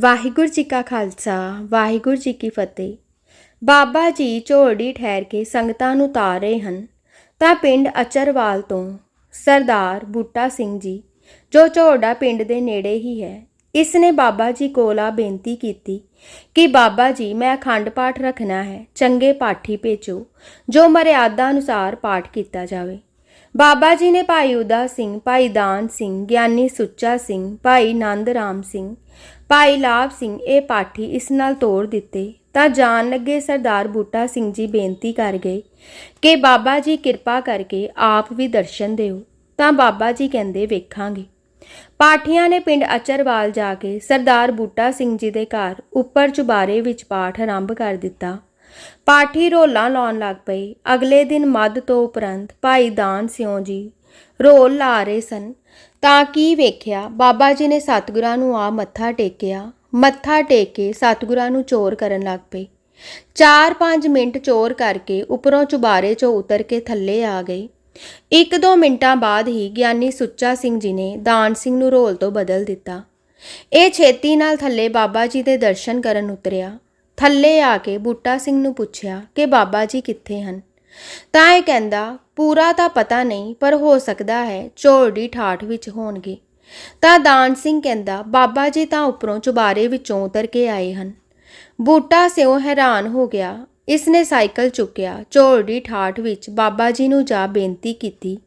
ਵਾਹਿਗੁਰੂ ਜੀ ਕਾ ਖਾਲਸਾ, ਵਾਹਿਗੁਰੂ ਜੀ ਕੀ ਫਤਿਹ। ਬਾਬਾ ਜੀ ਝੋੜੀ ਠਹਿਰ ਕੇ ਸੰਗਤਾਂ ਨੂੰ ਤਾਰ ਰਹੇ ਹਨ। ਤਾਂ ਪਿੰਡ ਅਚਰਵਾਲ ਤੋਂ ਸਰਦਾਰ ਬੂਟਾ ਸਿੰਘ ਜੀ, ਜੋ ਝੋੜਾ ਪਿੰਡ ਦੇ ਨੇੜੇ ਹੀ ਹੈ ਇਸ ਨੇ ਬਾਬਾ ਜੀ ਕੋਲ ਆ ਬੇਨਤੀ ਕੀਤੀ ਕਿ ਬਾਬਾ ਜੀ, ਮੈਂ ਅਖੰਡ ਪਾਠ ਰੱਖਣਾ ਹੈ, ਚੰਗੇ ਪਾਠੀ ਭੇਜੋ, ਜੋ ਮਰਿਆਦਾ ਅਨੁਸਾਰ ਪਾਠ ਕੀਤਾ ਜਾਵੇ। ਬਾਬਾ ਜੀ ਨੇ ਭਾਈ ਉਦਾ ਸਿੰਘ, ਭਾਈ ਦਾਨ ਸਿੰਘ, ਗਿਆਨੀ ਸੁੱਚਾ ਸਿੰਘ, ਭਾਈ ਨੰਦ ਰਾਮ ਸਿੰਘ ਭਾਈ ਲਾਭ ਸਿੰਘ ਇਹ ਪਾਠੀ ਇਸ ਨਾਲ ਤੋੜ ਦਿੱਤੇ। ਤਾਂ ਜਾਣ ਲੱਗੇ ਸਰਦਾਰ ਬੂਟਾ ਸਿੰਘ ਜੀ ਬੇਨਤੀ ਕਰ ਗਏ ਕਿ ਬਾਬਾ ਜੀ ਕਿਰਪਾ ਕਰਕੇ ਆਪ ਵੀ ਦਰਸ਼ਨ ਦਿਓ। ਤਾਂ ਬਾਬਾ ਜੀ ਕਹਿੰਦੇ, ਵੇਖਾਂਗੇ। ਪਾਠੀਆਂ ਨੇ ਪਿੰਡ ਅਚਰਵਾਲ ਜਾ ਕੇ ਸਰਦਾਰ ਬੂਟਾ ਸਿੰਘ ਜੀ ਦੇ ਘਰ ਉੱਪਰ ਚੁਬਾਰੇ ਵਿੱਚ ਪਾਠ ਆਰੰਭ ਕਰ ਦਿੱਤਾ। ਪਾਠੀ ਰੋਲਾਂ ਲਾਉਣ ਲੱਗ ਪਏ। ਅਗਲੇ ਦਿਨ ਮੱਧ ਤੋਂ ਉਪਰੰਤ ਭਾਈ ਦਾਨ ਸਿਓ ਜੀ ਰੋਲ ਲਾ ਰਹੇ ਸਨ। ਤਾਂ ਕੀ ਵੇਖਿਆ? ਬਾਬਾ ਜੀ ਨੇ ਸਤਿਗੁਰਾਂ ਨੂੰ ਆ ਮੱਥਾ ਟੇਕਿਆ। ਮੱਥਾ ਟੇਕ ਕੇ ਸਤਿਗੁਰਾਂ ਨੂੰ ਚੋਰ ਕਰਨ ਲੱਗ ਪਏ। 4-5 ਮਿੰਟ ਚੋਰ ਕਰਕੇ ਉੱਪਰੋਂ ਚੁਬਾਰੇ 'ਚੋਂ ਉਤਰ ਕੇ ਥੱਲੇ ਆ ਗਏ। ਇੱਕ ਦੋ ਮਿੰਟਾਂ ਬਾਅਦ ਹੀ ਗਿਆਨੀ ਸੁੱਚਾ ਸਿੰਘ ਜੀ ਨੇ ਦਾਨ ਸਿੰਘ ਨੂੰ ਰੋਲ ਤੋਂ ਬਦਲ ਦਿੱਤਾ। ਇਹ ਛੇਤੀ ਨਾਲ ਥੱਲੇ ਬਾਬਾ ਜੀ ਦੇ ਦਰਸ਼ਨ ਕਰਨ ਉਤਰਿਆ। ਥੱਲੇ ਆ ਕੇ ਬੂਟਾ ਸਿੰਘ ਨੂੰ ਪੁੱਛਿਆ ਕਿ ਬਾਬਾ ਜੀ ਕਿੱਥੇ ਹਨ? ਤਾਂ ਇਹ ਕਹਿੰਦਾ ਪੂਰਾ ਤਾਂ ਪਤਾ ਨਹੀਂ, ਪਰ ਹੋ ਸਕਦਾ ਹੈ ਝੋੜੀ ਠਾਠ ਵਿੱਚ ਹੋਣਗੇ। ਤਾਂ ਦਾਨ ਸਿੰਘ ਕਹਿੰਦਾ, ਬਾਬਾ ਜੀ ਤਾਂ ਉੱਪਰੋਂ ਚੁਬਾਰੇ ਵਿੱਚੋਂ ਉਤਰ ਕੇ ਆਏ ਹਨ। ਬੂਟਾ ਸਿਓ ਹੈਰਾਨ ਹੋ ਗਿਆ। ਇਸ ਨੇ ਸਾਈਕਲ ਚੁੱਕਿਆ ਝੋੜੀ ਠਾਠ ਵਿੱਚ ਬਾਬਾ ਜੀ ਨੂੰ ਜਾ ਬੇਨਤੀ ਕੀਤੀ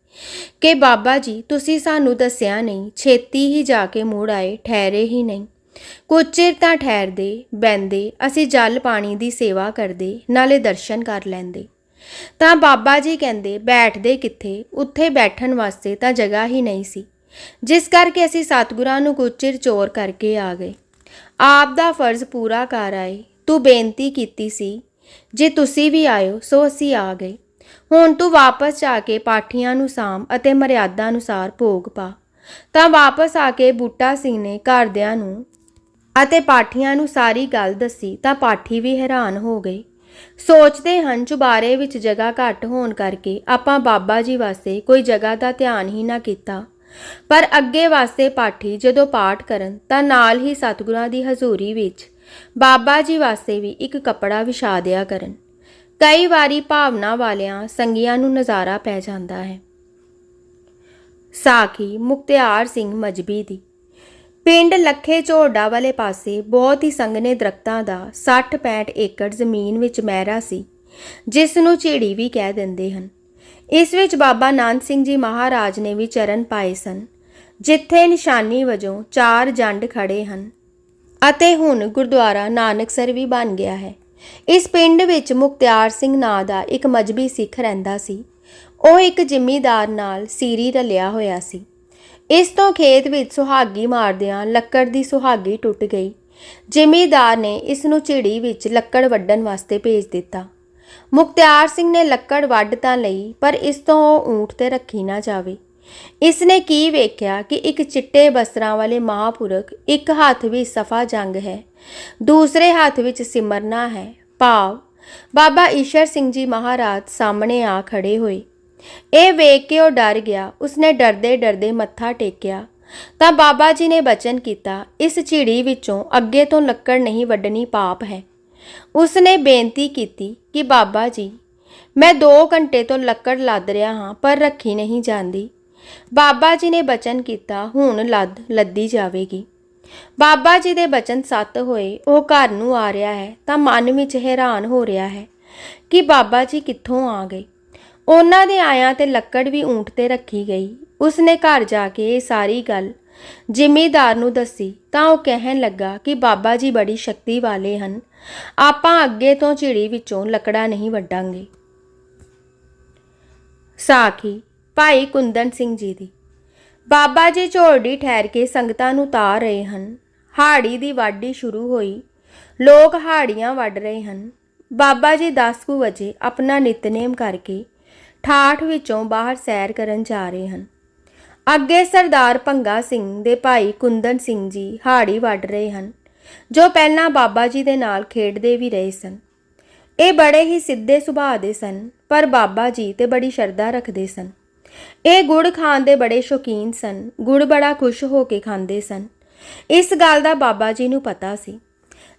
ਕਿ, ਬਾਬਾ ਜੀ, ਤੁਸੀਂ ਸਾਨੂੰ ਦੱਸਿਆ ਨਹੀਂ, ਛੇਤੀ ਹੀ ਜਾ ਕੇ ਮੁੜ ਆਏ, ਠਹਿਰੇ ਹੀ ਨਹੀਂ। ਕੁਝ ਚਿਰ ਤਾਂ ਠਹਿਰਦੇ ਬੈੰਦੇ ਅਸੀਂ ਜਲ ਪਾਣੀ ਦੀ ਸੇਵਾ ਕਰਦੇ, ਨਾਲੇ ਦਰਸ਼ਨ ਕਰ ਲੈਂਦੇ। ਤਾਂ ਬਾਬਾ ਜੀ ਕਹਿੰਦੇ, ਬੈਠਦੇ ਕਿੱਥੇ? ਉੱਥੇ ਬੈਠਣ ਵਾਸਤੇ ਤਾਂ ਜਗ੍ਹਾ ਹੀ ਨਹੀਂ ਸੀ। ਜਿਸ ਕਰਕੇ ਅਸੀਂ ਸਤਿਗੁਰਾਂ ਨੂੰ ਕੁਝ ਚਿਰ ਚੋਰ ਕਰਕੇ ਆ ਗਏ। ਆਪ ਦਾ ਫਰਜ਼ ਪੂਰਾ ਕਰ ਆਏ। ਤੂੰ ਬੇਨਤੀ ਕੀਤੀ ਸੀ, ਜੇ ਤੁਸੀਂ ਵੀ ਆਇਓ, ਸੋ ਅਸੀਂ ਆ ਗਏ। ਹੁਣ ਤੂੰ ਵਾਪਸ ਜਾ ਕੇ ਪਾਠੀਆਂ ਨੂੰ ਸਾਮ ਅਤੇ ਮਰਿਆਦਾ ਅਨੁਸਾਰ ਭੋਗ ਪਾ। ਤਾਂ ਵਾਪਸ ਆ ਕੇ ਬੂਟਾ ਸਿੰਘ ਨੇ ਘਰਦਿਆਂ ਨੂੰ ਅਤੇ ਪਾਠੀਆਂ ਨੂੰ ਸਾਰੀ ਗੱਲ ਦੱਸੀ ਤਾਂ ਪਾਠੀ ਵੀ ਹੈਰਾਨ ਹੋ ਗਏ। ਸੋਚਦੇ ਹਨ ਚੁਬਾਰੇ ਵਿੱਚ ਜਗ੍ਹਾ ਘੱਟ ਹੋਣ ਕਰਕੇ ਆਪਾਂ ਬਾਬਾ ਜੀ ਵਾਸਤੇ ਕੋਈ ਜਗ੍ਹਾ ਦਾ ਧਿਆਨ ਹੀ ਨਾ ਕੀਤਾ। ਪਰ ਅੱਗੇ ਵਾਸਤੇ ਪਾਠੀ ਜਦੋਂ ਪਾਠ ਕਰਨ ਤਾਂ ਨਾਲ ਹੀ ਸਤਿਗੁਰਾਂ ਦੀ ਹਜ਼ੂਰੀ ਵਿੱਚ ਬਾਬਾ ਜੀ ਵਾਸਤੇ ਵੀ ਇੱਕ ਕਪੜਾ ਵਿਛਾ ਦਿਆ ਕਰਨ। ਕਈ ਵਾਰੀ ਭਾਵਨਾ ਵਾਲਿਆਂ ਸੰਗੀਆਂ ਨੂੰ ਨਜ਼ਾਰਾ ਪੈ ਜਾਂਦਾ ਹੈ। ਸਾਖੀ ਮੁਖਤਿਆਰ ਸਿੰਘ ਮਜਬੀ ਦੀ ਪਿੰਡ ਲੱਖੇ ਝੋੜਾ ਵਾਲੇ ਪਾਸੇ ਬਹੁਤ ਹੀ ਸੰਘਣੇ ਦਰਖਤਾਂ ਦਾ 60-65 ਏਕੜ ਜ਼ਮੀਨ ਵਿੱਚ ਮਹਿਰਾ ਸੀ, ਜਿਸ ਨੂੰ ਝੇੜੀ ਵੀ ਕਹਿ ਦਿੰਦੇ ਹਨ। ਇਸ ਵਿੱਚ ਬਾਬਾ ਨਾਨਕ ਸਿੰਘ ਜੀ ਮਹਾਰਾਜ ਨੇ ਵੀ ਚਰਨ ਪਾਏ ਸਨ, ਜਿੱਥੇ ਨਿਸ਼ਾਨੀ ਵਜੋਂ ਚਾਰ ਜੰਡ ਖੜੇ ਹਨ ਅਤੇ ਹੁਣ ਗੁਰਦੁਆਰਾ ਨਾਨਕਸਰ ਵੀ ਬਣ ਗਿਆ ਹੈ। ਇਸ ਪਿੰਡ ਵਿੱਚ ਮੁਖਤਿਆਰ ਸਿੰਘ ਨਾਂ ਦਾ ਇੱਕ ਮਜਬੀ ਸਿੱਖ ਰਹਿੰਦਾ ਸੀ। ਉਹ ਇੱਕ ਜ਼ਿਮੀਂਦਾਰ ਨਾਲ ਸੀਰੀ ਰਲਿਆ ਹੋਇਆ ਸੀ। ਇਸ ਤੋਂ ਖੇਤ ਵਿੱਚ ਸੁਹਾਗੀ ਮਾਰਦਿਆਂ ਲੱਕੜ ਦੀ ਸੁਹਾਗੀ ਟੁੱਟ ਗਈ। ਜ਼ਿਮੀਦਾਰ ਨੇ ਇਸ ਨੂੰ ਝਿੜੀ ਵਿੱਚ ਲੱਕੜ ਵੱਢਣ ਵਾਸਤੇ ਭੇਜ ਦਿੱਤਾ। ਮੁਖਤਿਆਰ ਸਿੰਘ ਨੇ ਲੱਕੜ ਵੱਢ ਤਾਂ ਲਈ, ਪਰ ਇਸ ਤੋਂ ਉਹ ਊਂਠ ਤੇ ਰੱਖੀ ਨਾ ਜਾਵੇ। ਇਸ ਨੇ ਕੀ ਵੇਖਿਆ ਕਿ ਇੱਕ ਚਿੱਟੇ ਬਸਰਾਂ ਵਾਲੇ ਮਹਾਪੁਰਖ ਇੱਕ ਹੱਥ ਵਿੱਚ ਸਫਾ ਜੰਗ ਹੈ, ਦੂਸਰੇ ਹੱਥ ਵਿੱਚ ਸਿਮਰਨਾ ਹੈ। ਭਾਵ, ਬਾਬਾ ਈਸ਼ਰ ਸਿੰਘ ਜੀ ਮਹਾਰਾਜ ਸਾਹਮਣੇ ਆ ਖੜੇ ਹੋਏ। ਇਹ ਵੇਖ ਕੇ ਉਹ ਡਰ ਗਿਆ। ਉਸਨੇ ਡਰਦੇ ਡਰਦੇ ਮੱਥਾ ਟੇਕਿਆ। ਤਾਂ ਬਾਬਾ ਜੀ ਨੇ ਬਚਨ ਕੀਤਾ, ਇਸ ਝਿੜੀ ਵਿੱਚੋਂ ਅੱਗੇ ਤੋਂ ਲੱਕੜ ਨਹੀਂ ਵੱਢਣੀ ਪਾਪ ਹੈ। ਉਸਨੇ ਬੇਨਤੀ ਕੀਤੀ ਕਿ ਬਾਬਾ ਜੀ, ਮੈਂ 2 ਘੰਟੇ ਤੋਂ ਲੱਕੜ ਲੱਦ ਰਿਹਾ ਹਾਂ, ਪਰ ਰੱਖੀ ਨਹੀਂ ਜਾਂਦੀ। ਬਾਬਾ ਜੀ ਨੇ ਬਚਨ ਕੀਤਾ, ਹੁਣ ਲੱਦ, ਲੱਦੀ ਜਾਵੇਗੀ। ਬਾਬਾ ਜੀ ਦੇ ਬਚਨ ਸੱਤ ਹੋਏ, ਉਹ ਘਰ ਨੂੰ ਆ ਰਿਹਾ ਹੈ, ਤਾਂ ਮਨ ਵਿੱਚ ਹੈਰਾਨ ਹੋ ਰਿਹਾ ਹੈ ਕਿ ਬਾਬਾ ਜੀ ਕਿੱਥੋਂ ਆ ਗਏ। ਉਹਨਾਂ ਦੇ ਆਇਆਂ ਤੇ ਲੱਕੜ ਵੀ ਊਂਟ ਤੇ ਰੱਖੀ ਗਈ। ਉਸਨੇ ਘਰ ਜਾ ਕੇ ਇਹ ਸਾਰੀ ਗੱਲ ਜ਼ਿਮੀਦਾਰ ਨੂੰ ਦੱਸੀ। ਤਾਂ ਉਹ ਕਹਿਣ ਲੱਗਾ ਕਿ ਬਾਬਾ ਜੀ ਬੜੀ ਸ਼ਕਤੀ ਵਾਲੇ ਹਨ। ਆਪਾਂ ਅੱਗੇ ਤੋਂ ਝਿੜੀ ਵਿੱਚੋਂ ਲੱਕੜਾ ਨਹੀਂ ਵੱਢਾਂਗੇ। ਸਾਖੀ, ਭਾਈ ਕੁੰਦਨ ਸਿੰਘ ਜੀ ਦੀ। ਬਾਬਾ ਜੀ ਝੋੜੀ ਠਹਿਰ ਕੇ ਸੰਗਤਾਂ ਨੂੰ ਤਾਰ ਰਹੇ ਹਨ। ਹਾੜੀ ਦੀ ਵਾਢੀ ਸ਼ੁਰੂ ਹੋਈ। ਲੋਕ ਹਾੜੀਆਂ ਵੱਢ ਰਹੇ ਹਨ। ਬਾਬਾ ਜੀ 10 ਕੁ ਵਜੇ ਆਪਣਾ ਨਿਤਨੇਮ ਕਰਕੇ ਠਾਠ ਵਿੱਚੋਂ ਬਾਹਰ ਸੈਰ ਕਰਨ ਜਾ ਰਹੇ ਹਨ। ਅੱਗੇ ਸਰਦਾਰ ਭੰਗਾ ਸਿੰਘ ਦੇ ਭਾਈ ਕੁੰਦਨ ਸਿੰਘ ਜੀ ਹਾੜੀ ਵੱਢ ਰਹੇ ਹਨ, ਜੋ ਪਹਿਲਾਂ ਬਾਬਾ ਜੀ ਦੇ ਨਾਲ ਖੇਡਦੇ ਵੀ ਰਹੇ ਸਨ। ਇਹ ਬੜੇ ਹੀ ਸਿੱਧੇ ਸੁਭਾਅ ਦੇ ਸਨ, ਪਰ ਬਾਬਾ ਜੀ ਤੇ ਬੜੀ ਸ਼ਰਧਾ ਰੱਖਦੇ ਸਨ। ਇਹ ਗੁੜ ਖਾਣ ਦੇ ਬੜੇ ਸ਼ੌਕੀਨ ਸਨ, ਗੁੜ ਬੜਾ ਖੁਸ਼ ਹੋ ਕੇ ਖਾਂਦੇ ਸਨ। ਇਸ ਗੱਲ ਦਾ ਬਾਬਾ ਜੀ ਨੂੰ ਪਤਾ ਸੀ।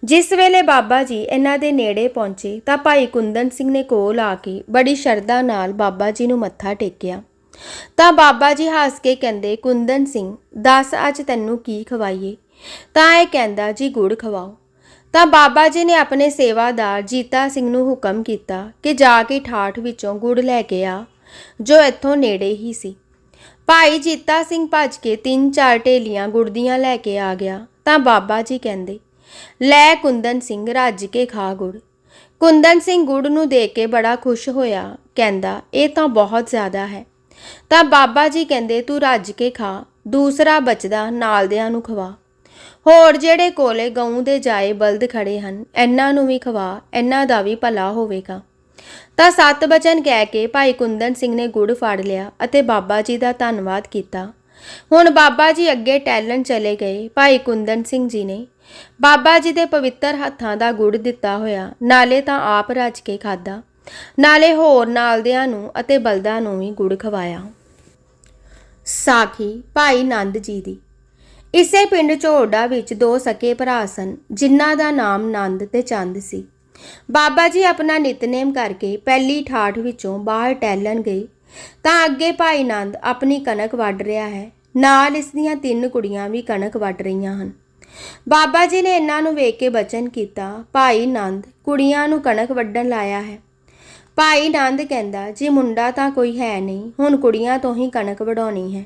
ਜਿਸ ਵੇਲੇ ਬਾਬਾ ਜੀ ਇਹਨਾਂ ਦੇ ਨੇੜੇ ਪਹੁੰਚੇ ਤਾਂ ਭਾਈ ਕੁੰਦਨ ਸਿੰਘ ਨੇ ਕੋਲ ਆ ਕੇ ਬੜੀ ਸ਼ਰਧਾ ਨਾਲ ਬਾਬਾ ਜੀ ਨੂੰ ਮੱਥਾ ਟੇਕਿਆ। ਤਾਂ ਬਾਬਾ ਜੀ ਹੱਸ ਕੇ ਕਹਿੰਦੇ, ਕੁੰਦਨ ਸਿੰਘ, ਦੱਸ ਅੱਜ ਤੈਨੂੰ ਕੀ ਖਵਾਈਏ? ਤਾਂ ਇਹ ਕਹਿੰਦਾ, ਜੀ ਗੁੜ ਖਵਾਓ। ਤਾਂ ਬਾਬਾ ਜੀ ਨੇ ਆਪਣੇ ਸੇਵਾਦਾਰ ਜੀਤਾ ਸਿੰਘ ਨੂੰ ਹੁਕਮ ਕੀਤਾ ਕਿ ਜਾ ਕੇ ਠਾਠ ਵਿੱਚੋਂ ਗੁੜ ਲੈ ਕੇ ਆ, ਜੋ ਇੱਥੋਂ ਨੇੜੇ ਹੀ ਸੀ। ਭਾਈ ਜੀਤਾ ਸਿੰਘ ਭੱਜ ਕੇ ਤਿੰਨ ਚਾਰ ਢੇਲੀਆਂ ਗੁੜ ਦੀਆਂ ਲੈ ਕੇ ਆ ਗਿਆ। ਤਾਂ ਬਾਬਾ ਜੀ ਕਹਿੰਦੇ ਲੈ ਕੁੰਦਨ ਸਿੰਘ ਰੱਜ ਕੇ ਖਾ ਗੁੜ। ਕੁੰਦਨ ਸਿੰਘ ਗੁੜ ਨੂੰ ਦੇਖ ਕੇ ਬੜਾ ਖੁਸ਼ ਹੋਇਆ, ਕਹਿੰਦਾ, ਇਹ ਤਾਂ ਬਹੁਤ ਜ਼ਿਆਦਾ ਹੈ। ਤਾਂ ਬਾਬਾ ਜੀ ਕਹਿੰਦੇ, ਤੂੰ ਰੱਜ ਕੇ ਖਾ, ਦੂਸਰਾ ਬਚਦਾ ਨਾਲਦਿਆਂ ਨੂੰ ਖਵਾ। ਹੋਰ ਜਿਹੜੇ ਕੋਲੇ ਗਊ ਦੇ ਜਾਏ ਬਲਦ ਖੜੇ ਹਨ, ਇਹਨਾਂ ਨੂੰ ਵੀ ਖਵਾ, ਇਹਨਾਂ ਦਾ ਵੀ ਭਲਾ ਹੋਵੇਗਾ। ਤਾਂ ਸਤ ਬਚਨ ਕਹਿ ਕੇ ਭਾਈ ਕੁੰਦਨ ਸਿੰਘ ਨੇ ਗੁੜ ਫੜ ਲਿਆ ਅਤੇ ਬਾਬਾ ਜੀ ਦਾ ਧੰਨਵਾਦ ਕੀਤਾ। ਹੁਣ ਬਾਬਾ ਜੀ ਅੱਗੇ ਟੈਲਣ ਚਲੇ ਗਏ, ਭਾਈ ਕੁੰਦਨ ਸਿੰਘ ਜੀ ਨੇ। ਬਾਬਾ ਜੀ ਦੇ ਪਵਿੱਤਰ ਹੱਥਾਂ ਦਾ ਗੁੜ ਦਿੱਤਾ ਹੋਇਆ, ਨਾਲੇ ਤਾਂ ਆਪ ਰਜ ਕੇ ਖਾਦਾ ਨਾਲੇ ਹੋਰ ਨਾਲਦਿਆਂ ਨੂੰ ਅਤੇ ਬਲਦਾਂ ਨੂੰ ਵੀ ਗੁੜ ਖਵਾਇਆ। ਸਾਖੀ, ਭਾਈ ਨੰਦ ਜੀ ਦੀ। ਇਸੇ ਪਿੰਡ ਝੋੜਾ ਵਿੱਚ ਦੋ ਸਕੇ ਭਰਾ ਸਨ, ਜਿਨ੍ਹਾਂ ਦਾ ਨਾਮ ਨੰਦ ਤੇ ਚੰਦ ਸੀ। ਬਾਬਾ ਜੀ ਆਪਣਾ ਨਿਤਨੇਮ ਕਰਕੇ ਪਹਿਲੀ ਠਾਠ ਵਿੱਚੋਂ ਬਾਹਰ ਟਹਿਲਣ ਗਏ। ਤਾਂ ਅੱਗੇ ਭਾਈ ਨੰਦ ਆਪਣੀ ਕਣਕ ਵੱਢ ਰਿਹਾ ਹੈ। ਨਾਲ ਇਸ ਦੀਆਂ ਤਿੰਨ ਕੁੜੀਆਂ ਵੀ ਕਣਕ ਵੱਢ ਰਹੀਆਂ ਹਨ। ਬਾਬਾ ਜੀ ਨੇ ਇਹਨਾਂ ਨੂੰ ਵੇਖ ਕੇ ਬਚਨ ਕੀਤਾ। ਭਾਈ ਨੰਦ ਕੁੜੀਆਂ ਨੂੰ ਕਣਕ ਵੱਢਣ ਲਾਇਆ ਹੈ। ਭਾਈ ਨੰਦ ਕਹਿੰਦਾ, ਜੀ ਮੁੰਡਾ ਤਾਂ ਕੋਈ ਹੈ ਨਹੀਂ, ਹੁਣ ਕੁੜੀਆਂ ਤੋਂ ਹੀ ਕਣਕ ਵਢਾਉਣੀ ਹੈ।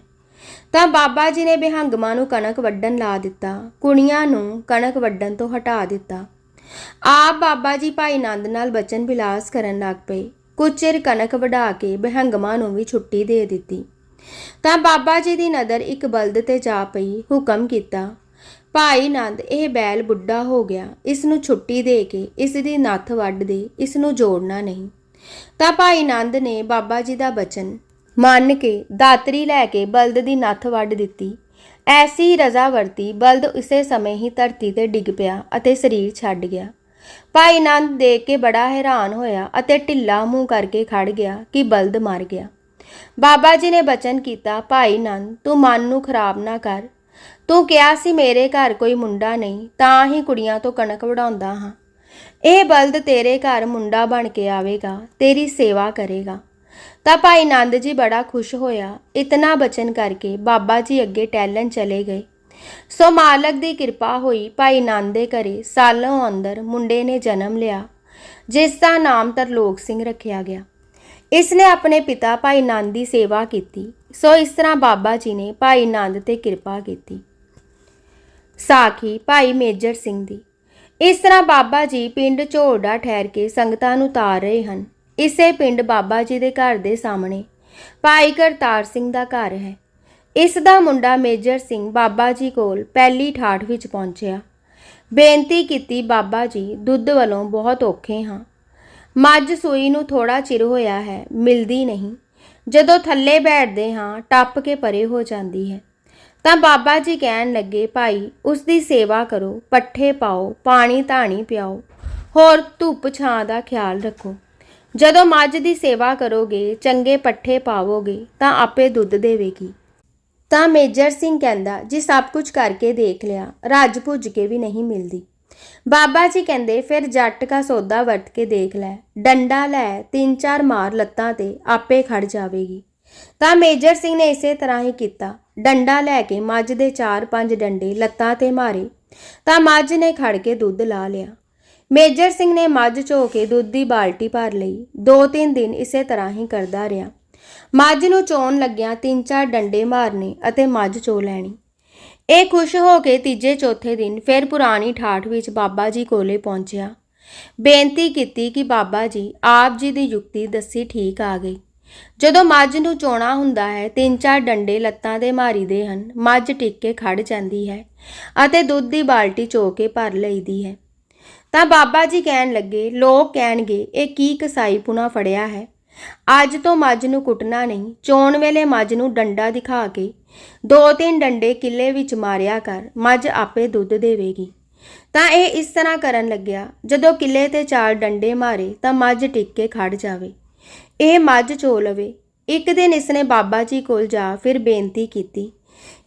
ਤਾਂ ਬਾਬਾ ਜੀ ਨੇ ਬਿਹੰਗਮਾਂ ਨੂੰ ਕਣਕ ਵੱਢਣ ਲਾ ਦਿੱਤਾ। ਕੁੜੀਆਂ ਨੂੰ ਕਣਕ ਵੱਢਣ ਤੋਂ ਹਟਾ ਦਿੱਤਾ। ਆਪ ਬਾਬਾ ਜੀ ਭਾਈ ਨੰਦ ਨਾਲ ਬਚਨ ਵਿਲਾਸ ਕਰਨ ਲੱਗ ਪਏ। ਕੁਝ ਚਿਰ ਕਣਕ ਵਢਾ ਕੇ ਬਹੰਗਮਾਂ ਨੂੰ ਵੀ ਛੁੱਟੀ ਦੇ ਦਿੱਤੀ। ਤਾਂ ਬਾਬਾ ਜੀ ਦੀ ਨਜ਼ਰ ਇੱਕ ਬਲਦ ਤੇ ਜਾ ਪਈ, ਹੁਕਮ ਕੀਤਾ, ਭਾਈ ਨੰਦ, ਇਹ ਬੈਲ ਬੁੱਢਾ ਹੋ ਗਿਆ। ਇਸ ਨੂੰ ਛੁੱਟੀ ਦੇ ਕੇ ਇਸ ਦੀ ਨੱਥ ਵੱਢ ਦੇ, ਇਸ ਨੂੰ ਜੋੜਨਾ ਨਹੀਂ। ਤਾਂ ਭਾਈ ਨੰਦ ਨੇ ਬਾਬਾ ਜੀ ਦਾ ਬਚਨ ਮੰਨ ਕੇ ਦਾਤਰੀ ਲੈ ਕੇ ਬਲਦ ਦੀ ਨੱਥ ਵੱਢ ਦਿੱਤੀ। ਐਸੀ ਰਜ਼ਾ ਵਰਤੀ, ਬਲਦ ਉਸੇ ਸਮੇਂ ਹੀ ਧਰਤੀ ਤੇ ਡਿੱਗ ਪਿਆ ਅਤੇ ਸਰੀਰ ਛੱਡ ਗਿਆ। ਭਾਈ ਨੰਦ ਦੇਖ ਕੇ ਬੜਾ ਹੈਰਾਨ ਹੋਇਆ ਅਤੇ ਢਿੱਲਾ ਮੂੰਹ ਕਰਕੇ ਖੜ ਗਿਆ ਕਿ ਬਲਦ ਮਰ ਗਿਆ। ਬਾਬਾ ਜੀ ਨੇ ਬਚਨ ਕੀਤਾ, ਭਾਈ ਨੰਦ, ਤੂੰ ਮਨ ਨੂੰ ਖਰਾਬ ਨਾ ਕਰ। ਤੂੰ ਕਿਹਾ ਸੀ ਮੇਰੇ ਘਰ ਕੋਈ ਮੁੰਡਾ ਨਹੀਂ, ਤਾਂ ਹੀ ਕੁੜੀਆਂ ਤੋਂ ਕਣਕ ਵਢਾਉਂਦਾ ਹਾਂ। ਇਹ ਬਲਦ ਤੇਰੇ ਘਰ ਮੁੰਡਾ ਬਣ ਕੇ ਆਵੇਗਾ, ਤੇਰੀ ਸੇਵਾ ਕਰੇਗਾ। ਤਾਂ ਭਾਈ ਨੰਦ ਜੀ ਬੜਾ ਖੁਸ਼ ਹੋਇਆ। ਇਤਨਾ ਬਚਨ ਕਰਕੇ ਬਾਬਾ ਜੀ ਅੱਗੇ ਟਹਿਲਣ ਚਲੇ ਗਏ। ਸੋ ਮਾਲਕ ਦੀ ਕਿਰਪਾ ਹੋਈ, ਭਾਈ ਨੰਦ ਦੇ ਘਰੇ। ਸਾਲੋਂ ਅੰਦਰ ਮੁੰਡੇ ਨੇ ਜਨਮ ਲਿਆ, ਜਿਸ ਦਾ ਨਾਮ ਤਰਲੋਕ ਸਿੰਘ ਰੱਖਿਆ ਗਿਆ। ਇਸ ਨੇ ਆਪਣੇ ਪਿਤਾ ਭਾਈ ਨੰਦ ਦੀ ਸੇਵਾ ਕੀਤੀ। ਸੋ ਇਸ ਤਰ੍ਹਾਂ ਬਾਬਾ ਜੀ ਨੇ ਭਾਈ ਨੰਦ ਤੇ ਕਿਰਪਾ ਕੀਤੀ। ਸਾਖੀ, ਭਾਈ ਮੇਜਰ ਸਿੰਘ ਦੀ। ਇਸ ਤਰ੍ਹਾਂ ਬਾਬਾ ਜੀ ਪਿੰਡ ਝੋੜਾ ਠਹਿਰ ਕੇ ਸੰਗਤਾਂ ਨੂੰ ਤਾਰ ਰਹੇ ਹਨ। ਇਸੇ ਪਿੰਡ ਬਾਬਾ ਜੀ ਦੇ ਘਰ ਦੇ ਸਾਹਮਣੇ ਭਾਈ ਕਰਤਾਰ ਸਿੰਘ ਦਾ ਘਰ ਹੈ। ਇਸ ਦਾ ਮੁੰਡਾ ਮੇਜਰ ਸਿੰਘ ਬਾਬਾ ਜੀ ਕੋਲ ਪਹਿਲੀ ਠਾਠ ਵਿੱਚ ਪਹੁੰਚਿਆ। ਬੇਨਤੀ ਕੀਤੀ ਬਾਬਾ ਜੀ, ਦੁੱਧ ਵੱਲੋਂ ਬਹੁਤ ਔਖੇ ਹਾਂ। ਮੱਝ ਸੂਈ ਨੂੰ ਥੋੜਾ ਚਿਰ ਹੋਇਆ ਹੈ, ਮਿਲਦੀ ਨਹੀਂ। ਜਦੋਂ ਥੱਲੇ ਬੈਠਦੇ ਹਾਂ, ਟੱਪ ਕੇ ਪਰੇ ਹੋ ਜਾਂਦੀ ਹੈ। ਤਾਂ ਬਾਬਾ ਜੀ ਕਹਿਣ ਲੱਗੇ, ਭਾਈ, ਉਸ ਦੀ ਸੇਵਾ ਕਰੋ, ਪੱਠੇ ਪਾਓ, ਪਾਣੀ ਧਾਣੀ ਪਿਆਓ। ਹੋਰ ਧੁੱਪ ਛਾਂ ਦਾ ਖਿਆਲ ਰੱਖੋ। ਜਦੋਂ ਮੱਝ ਦੀ ਸੇਵਾ ਕਰੋਗੇ, ਚੰਗੇ ਪੱਠੇ ਪਾਵੋਗੇ, ਤਾਂ ਆਪੇ ਦੁੱਧ ਦੇਵੇਗੀ। ਤਾਂ ਮੇਜਰ ਸਿੰਘ ਕਹਿੰਦਾ, ਜੀ ਸਭ ਕੁਝ ਕਰਕੇ ਦੇਖ ਲਿਆ, ਰੱਜ ਭੁੱਜ ਕੇ ਵੀ ਨਹੀਂ ਮਿਲਦੀ। ਬਾਬਾ ਜੀ ਕਹਿੰਦੇ, ਫਿਰ ਜੱਟ ਕਾ ਸੌਦਾ ਵਰਤ ਕੇ ਦੇਖ ਲੈ, ਡੰਡਾ ਲੈ, ਤਿੰਨ ਚਾਰ ਮਾਰ ਲੱਤਾਂ ਤੇ, ਆਪੇ ਖੜ ਜਾਵੇਗੀ। ਤਾਂ ਮੇਜਰ ਸਿੰਘ ਨੇ ਇਸੇ ਤਰ੍ਹਾਂ ਹੀ ਕੀਤਾ। ਡੰਡਾ ਲੈ ਕੇ ਮੱਝ ਦੇ ਚਾਰ ਪੰਜ ਡੰਡੇ ਲੱਤਾਂ ਤੇ ਮਾਰੇ, ਤਾਂ ਮੱਝ ਨੇ ਖੜ ਕੇ ਦੁੱਧ ਲਾ ਲਿਆ। ਮੇਜਰ ਸਿੰਘ ਨੇ ਮੱਝ ਝੋ ਕੇ ਦੁੱਧ ਦੀ ਬਾਲਟੀ ਭਰ ਲਈ। ਦੋ ਤਿੰਨ ਦਿਨ ਇਸੇ ਤਰ੍ਹਾਂ ਹੀ ਕਰਦਾ ਰਿਹਾ। ਮੱਝ ਨੂੰ ਚੋਣ ਲੱਗਿਆ ਤਿੰਨ ਚਾਰ ਡੰਡੇ ਮਾਰਨੇ ਅਤੇ ਮੱਝ ਚੋ ਲੈਣੀ। ਇਹ ਖੁਸ਼ ਹੋ ਕੇ ਤੀਜੇ ਚੌਥੇ ਦਿਨ ਫਿਰ ਪੁਰਾਣੀ ਠਾਠ ਵਿੱਚ ਬਾਬਾ ਜੀ ਕੋਲੇ ਪਹੁੰਚਿਆ। ਬੇਨਤੀ ਕੀਤੀ ਕਿ ਬਾਬਾ ਜੀ, ਆਪ ਜੀ ਦੀ ਯੁਕਤੀ ਦੱਸੀ ਠੀਕ ਆ ਗਈ। ਜਦੋਂ ਮੱਝ ਨੂੰ ਚੋਣਾ ਹੁੰਦਾ ਹੈ, ਤਿੰਨ ਚਾਰ ਡੰਡੇ ਲੱਤਾਂ ਦੇ ਮਾਰੀਦੇ ਹਨ, ਮੱਝ ਟਿਕ ਕੇ ਖੜ ਜਾਂਦੀ ਹੈ ਅਤੇ ਦੁੱਧ ਦੀ ਬਾਲਟੀ ਚੋ ਕੇ ਭਰ ਲਈਦੀ ਹੈ। ਤਾਂ ਬਾਬਾ ਜੀ ਕਹਿਣ ਲੱਗੇ, ਲੋਕ ਕਹਿਣਗੇ, ਇਹ ਕੀ ਕਸਾਈ ਪੁਣਾ ਫੜਿਆ ਹੈ? ਅੱਜ ਤੋਂ ਮੱਝ ਨੂੰ ਕੁੱਟਣਾ ਨਹੀਂ, ਚੋਣ ਵੇਲੇ ਮੱਝ ਨੂੰ ਡੰਡਾ ਦਿਖਾ ਕੇ ਦੋ ਤਿੰਨ ਡੰਡੇ ਕਿੱਲੇ ਵਿੱਚ ਮਾਰਿਆ ਕਰ, ਮੱਝ ਆਪੇ ਦੁੱਧ ਦੇਵੇਗੀ। ਤਾਂ ਇਹ ਇਸ ਤਰ੍ਹਾਂ ਕਰਨ ਲੱਗਿਆ, ਜਦੋਂ ਕਿੱਲੇ ਤੇ ਚਾਰ ਡੰਡੇ ਮਾਰੇ ਤਾਂ ਮੱਝ ਟਿਕ ਕੇ ਖੜ ਜਾਵੇ। ਇਹ ਮੱਝ ਚੋ ਲਵੇ। ਇੱਕ ਦਿਨ ਇਸਨੇ ਬਾਬਾ ਜੀ ਕੋਲ ਜਾ ਫਿਰ ਬੇਨਤੀ ਕੀਤੀ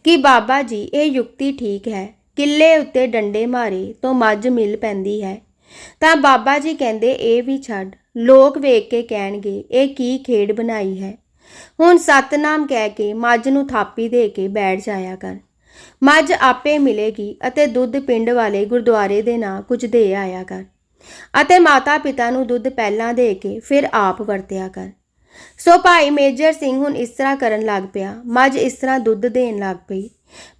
ਕਿ ਬਾਬਾ ਜੀ, ਇਹ ਯੁਕਤੀ ਠੀਕ ਹੈ। ਕਿੱਲੇ ਉੱਤੇ ਡੰਡੇ ਮਾਰੇ ਤੋਂ ਮੱਝ ਮਿਲ ਪੈਂਦੀ ਹੈ। ਤਾਂ ਬਾਬਾ ਜੀ ਕਹਿੰਦੇ, ਇਹ ਵੀ ਛੱਡ। ਲੋਕ ਵੇਖ ਕੇ ਕਹਿਣਗੇ, ਇਹ ਕੀ ਖੇਡ ਬਣਾਈ ਹੈ? ਹੁਣ ਸਤਨਾਮ ਕਹਿ ਕੇ ਮੱਝ ਨੂੰ ਥਾਪੀ ਦੇ ਕੇ ਬੈਠ ਜਾਇਆ ਕਰ। ਮੱਝ ਆਪੇ ਮਿਲੇਗੀ ਅਤੇ ਦੁੱਧ ਪਿੰਡ ਵਾਲੇ ਗੁਰਦੁਆਰੇ ਦੇ ਨਾਂ ਕੁਝ ਦੇ ਆਇਆ ਕਰ ਅਤੇ ਮਾਤਾ ਪਿਤਾ ਨੂੰ ਦੁੱਧ ਪਹਿਲਾਂ ਦੇ ਕੇ ਫਿਰ ਆਪ ਵਰਤਿਆ ਕਰ। ਸੋ ਭਾਈ ਮੇਜਰ ਸਿੰਘ ਹੁਣ ਇਸ ਤਰ੍ਹਾਂ ਕਰਨ ਲੱਗ ਪਿਆ, ਮੱਝ ਇਸ ਤਰ੍ਹਾਂ ਦੁੱਧ ਦੇਣ ਲੱਗ ਪਈ।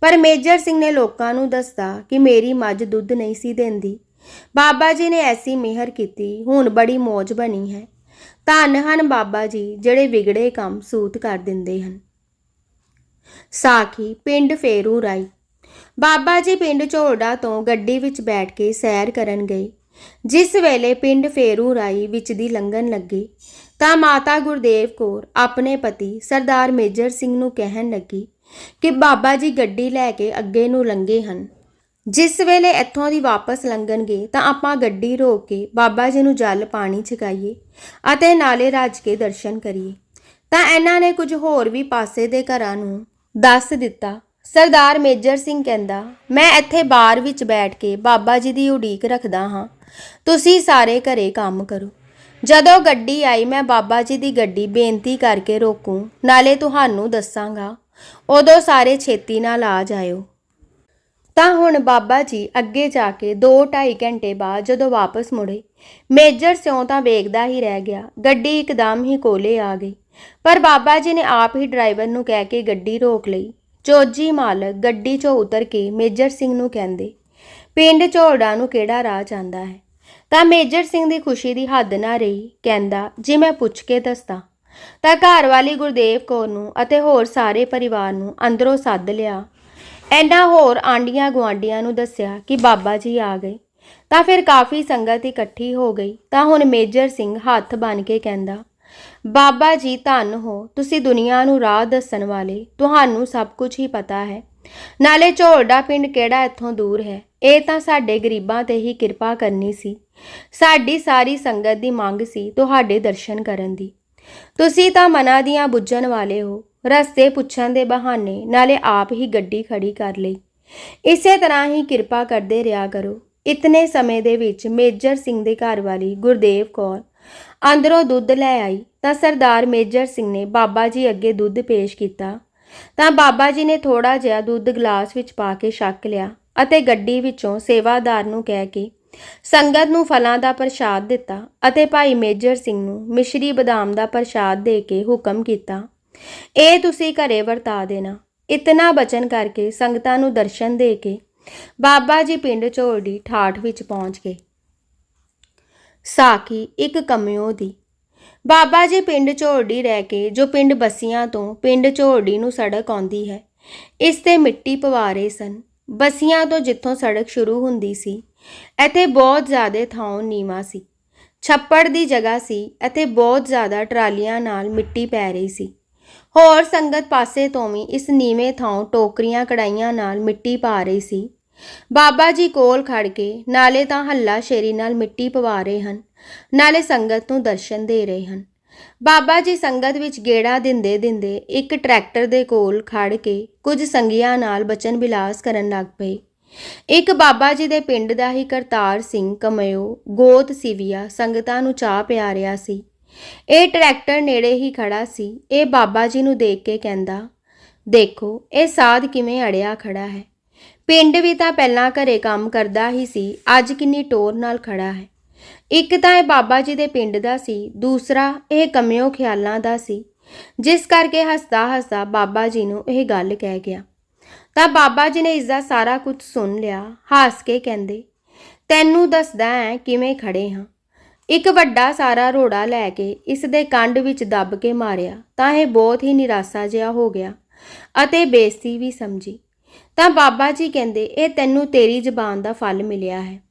ਪਰ ਮੇਜਰ ਸਿੰਘ ਨੇ ਲੋਕਾਂ ਨੂੰ ਦੱਸਦਾ ਕਿ ਮੇਰੀ ਮੱਝ ਦੁੱਧ ਨਹੀਂ ਸੀ ਦਿੰਦੀ। ਬਾਬਾ ਜੀ ਨੇ ਐਸੀ ਮਿਹਰ ਕੀਤੀ, ਹੁਣ ਬੜੀ ਮੌਜ ਬਣੀ ਹੈ। ਧੰਨ ਹਨ ਬਾਬਾ ਜੀ, ਜਿਹੜੇ ਵਿਗੜੇ ਕੰਮ ਸੂਤ ਕਰ ਦਿੰਦੇ ਹਨ। ਸਾਖੀ, ਪਿੰਡ ਫੇਰੂ ਰਾਈ। ਬਾਬਾ ਜੀ ਪਿੰਡ ਝੋੜਾ ਤੋਂ ਗੱਡੀ ਵਿੱਚ ਬੈਠ ਕੇ ਸੈਰ ਕਰਨ ਗਏ। ਜਿਸ ਵੇਲੇ ਪਿੰਡ ਫੇਰੂ ਰਾਈ ਵਿੱਚ ਦੀ ਲੰਘਣ ਲੱਗੇ, ਤਾਂ ਮਾਤਾ ਗੁਰਦੇਵ ਕੌਰ ਆਪਣੇ ਪਤੀ ਸਰਦਾਰ ਮੇਜਰ ਸਿੰਘ ਨੂੰ ਕਹਿਣ ਲੱਗੀ ਕਿ ਬਾਬਾ ਜੀ ਗੱਡੀ ਲੈ ਕੇ ਅੱਗੇ ਨੂੰ ਲੰਘੇ ਹਨ। ਜਿਸ ਵੇਲੇ ਇੱਥੋਂ ਦੀ ਵਾਪਸ ਲੰਘਣਗੇ, ਤਾਂ ਆਪਾਂ ਗੱਡੀ ਰੋਕ ਕੇ ਬਾਬਾ ਜੀ ਨੂੰ ਜਲ ਪਾਣੀ ਛਕਾਈਏ ਅਤੇ ਨਾਲੇ ਰਾਜ ਕੇ ਦਰਸ਼ਨ ਕਰੀਏ। ਤਾਂ ਇਹਨਾਂ ਨੇ ਕੁਝ ਹੋਰ ਵੀ ਪਾਸੇ ਦੇ ਘਰਾਂ ਨੂੰ ਦੱਸ ਦਿੱਤਾ। ਸਰਦਾਰ ਮੇਜਰ ਸਿੰਘ ਕਹਿੰਦਾ, ਮੈਂ ਇੱਥੇ ਬਾਰ ਵਿੱਚ ਬੈਠ ਕੇ ਬਾਬਾ ਜੀ ਦੀ ਉਡੀਕ ਰੱਖਦਾ ਹਾਂ। ਤੁਸੀਂ ਸਾਰੇ ਘਰੇ ਕੰਮ ਕਰੋ। ਜਦੋਂ ਗੱਡੀ ਆਈ, ਮੈਂ ਬਾਬਾ ਜੀ ਦੀ ਗੱਡੀ ਬੇਨਤੀ ਕਰਕੇ ਰੋਕੂ, ਨਾਲੇ ਤੁਹਾਨੂੰ ਦੱਸਾਂਗਾ। ਉਦੋਂ ਸਾਰੇ ਛੇਤੀ ਨਾਲ ਆ ਜਾਇਓ। ਤਾਂ ਹੁਣ ਬਾਬਾ ਜੀ ਅੱਗੇ ਜਾ ਕੇ 2-2.5 ਘੰਟੇ ਬਾਅਦ ਜਦੋਂ ਵਾਪਸ ਮੁੜੇ, ਮੇਜਰ ਸਿਉਂ ਤਾਂ ਵੇਖਦਾ ਹੀ ਰਹਿ ਗਿਆ, ਗੱਡੀ ਇੱਕਦਮ ਹੀ ਕੋਲੇ ਆ ਗਈ। ਪਰ ਬਾਬਾ ਜੀ ਨੇ ਆਪ ਹੀ ਡਰਾਈਵਰ ਨੂੰ ਕਹਿ ਕੇ ਗੱਡੀ ਰੋਕ ਲਈ। ਚੋਜੀ ਮਾਲਕ ਗੱਡੀ 'ਚੋਂ ਉਤਰ ਕੇ ਮੇਜਰ ਸਿੰਘ ਨੂੰ ਕਹਿੰਦੇ, ਪਿੰਡ ਝੋੜਾ ਨੂੰ ਕਿਹੜਾ ਰਾਹ ਜਾਂਦਾ ਹੈ? ਤਾਂ ਮੇਜਰ ਸਿੰਘ ਦੀ ਖੁਸ਼ੀ ਦੀ ਹੱਦ ਨਾ ਰਹੀ, ਕਹਿੰਦਾ, ਜੇ ਮੈਂ ਪੁੱਛ ਕੇ ਦੱਸਦਾ। ਤਾਂ ਘਰ ਵਾਲੀ ਗੁਰਦੇਵ ਕੌਰ ਨੂੰ ਅਤੇ ਹੋਰ ਸਾਰੇ ਪਰਿਵਾਰ ਨੂੰ ਅੰਦਰੋਂ ਸੱਦ ਲਿਆ। ਐਨਾ ਹੋਰ ਆਂਡੀਆਂ ਗੁਆਂਡੀਆਂ ਨੂੰ ਦੱਸਿਆ ਕਿ ਬਾਬਾ ਜੀ ਆ ਗਏ। ਤਾਂ ਫਿਰ ਕਾਫੀ ਸੰਗਤ ਇਕੱਠੀ ਹੋ ਗਈ। ਤਾਂ ਹੁਣ ਮੇਜਰ ਸਿੰਘ ਹੱਥ ਬਨ ਕੇ ਕਹਿੰਦਾ, ਬਾਬਾ ਜੀ, ਧੰਨ ਹੋ। ਤੁਸੀਂ ਦੁਨੀਆ ਨੂੰ ਰਾਹ ਦੱਸਣ ਵਾਲੇ। ਤੁਹਾਨੂੰ ਸਭ ਕੁਝ ਹੀ ਪਤਾ ਹੈ। ਨਾਲੇ ਝੋਲਡਾ ਪਿੰਡ ਕਿਹੜਾ ਇੱਥੋਂ ਦੂਰ ਹੈ? ਇਹ ਤਾਂ ਸਾਡੇ ਗਰੀਬਾਂ ਤੇ ਹੀ ਕਿਰਪਾ ਕਰਨੀ ਸੀ। ਸਾਡੀ ਸਾਰੀ ਸੰਗਤ ਦੀ ਮੰਗ ਸੀ ਤੁਹਾਡੇ ਦਰਸ਼ਨ ਕਰਨ ਦੀ। ਤੁਸੀਂ ਤਾਂ ਮਨਾਂ ਦੀਆਂ ਬੁੱਝਣ ਵਾਲੇ ਹੋ। ਰਸਤੇ ਪੁੱਛਣ ਦੇ ਬਹਾਨੇ ਨਾਲੇ ਆਪ ਹੀ ਗੱਡੀ ਖੜੀ ਕਰ ਲਈ। ਇਸੇ ਤਰ੍ਹਾਂ ਹੀ ਕਿਰਪਾ ਕਰਦੇ ਰਿਹਾ ਕਰੋ। ਇਤਨੇ ਸਮੇਂ ਦੇ ਵਿੱਚ ਮੇਜਰ ਸਿੰਘ ਦੇ ਘਰ ਵਾਲੀ ਗੁਰਦੇਵ ਕੌਰ ਅੰਦਰੋਂ ਦੁੱਧ ਲੈ ਆਈ ਤਾਂ ਸਰਦਾਰ ਮੇਜਰ ਸਿੰਘ ਨੇ ਬਾਬਾ ਜੀ ਅੱਗੇ ਦੁੱਧ ਪੇਸ਼ ਕੀਤਾ। ਤਾਂ ਬਾਬਾ ਜੀ ਨੇ ਥੋੜਾ ਜਿਹਾ ਦੁੱਧ ਗਲਾਸ ਵਿੱਚ ਪਾ ਕੇ ਛਕ ਲਿਆ ਅਤੇ ਗੱਡੀ ਵਿੱਚੋਂ ਸੇਵਾਦਾਰ ਨੂੰ ਕਹਿ ਕੇ ਸੰਗਤ ਨੂੰ ਫਲਾਂ ਦਾ ਪ੍ਰਸ਼ਾਦ ਦਿੱਤਾ ਅਤੇ ਭਾਈ ਮੇਜਰ ਸਿੰਘ ਨੂੰ ਮਿਸ਼ਰੀ ਬਦਾਮ ਦਾ ਪ੍ਰਸ਼ਾਦ ਦੇ ਕੇ ਹੁਕਮ ਕੀਤਾ। ਇਹ ਤੁਸੀਂ ਘਰੇ ਵਰਤਾ ਦੇਣਾ। ਇਤਨਾ ਬਚਨ ਕਰਕੇ ਸੰਗਤਾਂ ਨੂੰ ਦਰਸ਼ਨ ਦੇ ਕੇ ਬਾਬਾ ਜੀ ਪਿੰਡ ਝੋੜੀ ਠਾਠ ਵਿੱਚ ਪਹੁੰਚ ਗਏ। ਸਾਖੀ ਇੱਕ ਕਮਿਓ ਦੀ। ਬਾਬਾ ਜੀ ਪਿੰਡ ਝੋੜੀ ਰਹਿ ਕੇ ਜੋ ਪਿੰਡ ਬਸੀਆਂ ਤੋਂ ਪਿੰਡ ਝੋੜੀ ਨੂੰ ਸੜਕ ਆਉਂਦੀ ਹੈ, ਇਸ ਤੇ ਮਿੱਟੀ ਪਵਾ ਰਹੇ ਸਨ। ਬਸੀਆਂ ਤੋਂ ਜਿੱਥੋਂ ਸੜਕ ਸ਼ੁਰੂ ਹੁੰਦੀ ਸੀ, ਇੱਥੇ ਬਹੁਤ ਜ਼ਿਆਦਾ ਥਾਂ ਨੀਵਾ ਸੀ। ਛੱਪੜ ਦੀ ਜਗ੍ਹਾ ਸੀ ਅਤੇ ਬਹੁਤ ਜ਼ਿਆਦਾ ਟਰਾਲੀਆਂ ਨਾਲ ਮਿੱਟੀ ਪੈ ਰਹੀ ਸੀ। ਹੋਰ ਸੰਗਤ ਪਾਸੇ ਤੋਂ ਵੀ ਇਸ ਨੀਵੇਂ ਥਾਂ ਟੋਕਰੀਆਂ ਕੜਾਈਆਂ ਨਾਲ ਮਿੱਟੀ ਪਾ ਰਹੀ ਸੀ। ਬਾਬਾ ਜੀ ਕੋਲ ਖੜ ਕੇ ਨਾਲੇ ਤਾਂ ਹੱਲਾ ਸ਼ੇਰੀ ਨਾਲ ਮਿੱਟੀ ਪਵਾ ਰਹੇ ਹਨ, ਨਾਲੇ ਸੰਗਤ ਨੂੰ ਦਰਸ਼ਨ ਦੇ ਰਹੇ ਹਨ। ਬਾਬਾ ਜੀ ਸੰਗਤ ਵਿੱਚ ਗੇੜਾ ਦਿੰਦੇ ਦਿੰਦੇ ਇੱਕ ਟਰੈਕਟਰ ਦੇ ਕੋਲ ਖੜ ਕੇ ਕੁਝ ਸੰਗੀਆਂ ਨਾਲ ਬਚਨ ਬਿਲਾਸ ਕਰਨ ਲੱਗ ਪਏ। ਇੱਕ ਬਾਬਾ ਜੀ ਦੇ ਪਿੰਡ ਦਾ ਹੀ ਕਰਤਾਰ ਸਿੰਘ ਕਮਿਓ ਗੋਤ ਸਿਵਿਆ ਸੰਗਤਾਂ ਨੂੰ ਚਾਹ ਪਿਆ ਰਿਹਾ ਸੀ। ਇਹ ਟਰੈਕਟਰ ਨੇੜੇ ਹੀ ਖੜਾ ਸੀ। ਇਹ ਬਾਬਾ ਜੀ ਨੂੰ ਦੇਖ ਕੇ ਕਹਿੰਦਾ, ਦੇਖੋ, ਇਹ ਸਾਧ ਕਿਵੇਂ ਅੜਿਆ ਖੜਾ ਹੈ। ਪਿੰਡ ਵੀ ਤਾਂ ਪਹਿਲਾਂ ਘਰੇ ਕੰਮ ਕਰਦਾ ਹੀ ਸੀ, ਅੱਜ ਕਿੰਨੀ ਟੋਰ ਨਾਲ ਖੜਾ ਹੈ। ਇੱਕ ਤਾਂ ਇਹ ਬਾਬਾ ਜੀ ਦੇ ਪਿੰਡ ਦਾ ਸੀ, ਦੂਸਰਾ ਇਹ ਕਮਿਓ ਖਿਆਲਾਂ ਦਾ ਸੀ। ਜਿਸ ਕਰਕੇ ਹੱਸਦਾ ਹੱਸਦਾ ਬਾਬਾ ਜੀ ਨੂੰ ਇਹ ਗੱਲ ਕਹਿ ਗਿਆ। ਤਾਂ ਬਾਬਾ ਜੀ ਨੇ ਇਸ ਦਾ ਸਾਰਾ ਕੁਝ ਸੁਣ ਲਿਆ, ਹੱਸ ਕੇ ਕਹਿੰਦੇ, ਤੈਨੂੰ ਦੱਸਦਾ ਹੈ ਕਿਵੇਂ ਖੜੇ ਹਾਂ। ਇੱਕ ਵੱਡਾ ਸਾਰਾ ਰੋੜਾ ਲੈ ਕੇ ਇਸ ਦੇ ਕੰਡ ਵਿੱਚ ਦੱਬ ਕੇ ਮਾਰਿਆ, ਤਾਂ ਇਹ ਬਹੁਤ ਹੀ ਨਿਰਾਸ਼ਾ ਜਿਹਾ ਹੋ ਗਿਆ ਅਤੇ ਬੇਇੱਜ਼ਤੀ ਵੀ ਸਮਝੀ। ਤਾਂ ਬਾਬਾ ਜੀ ਕਹਿੰਦੇ, ਇਹ ਤੈਨੂੰ ਤੇਰੀ ਜ਼ਬਾਨ ਦਾ ਫਲ ਮਿਲਿਆ ਹੈ।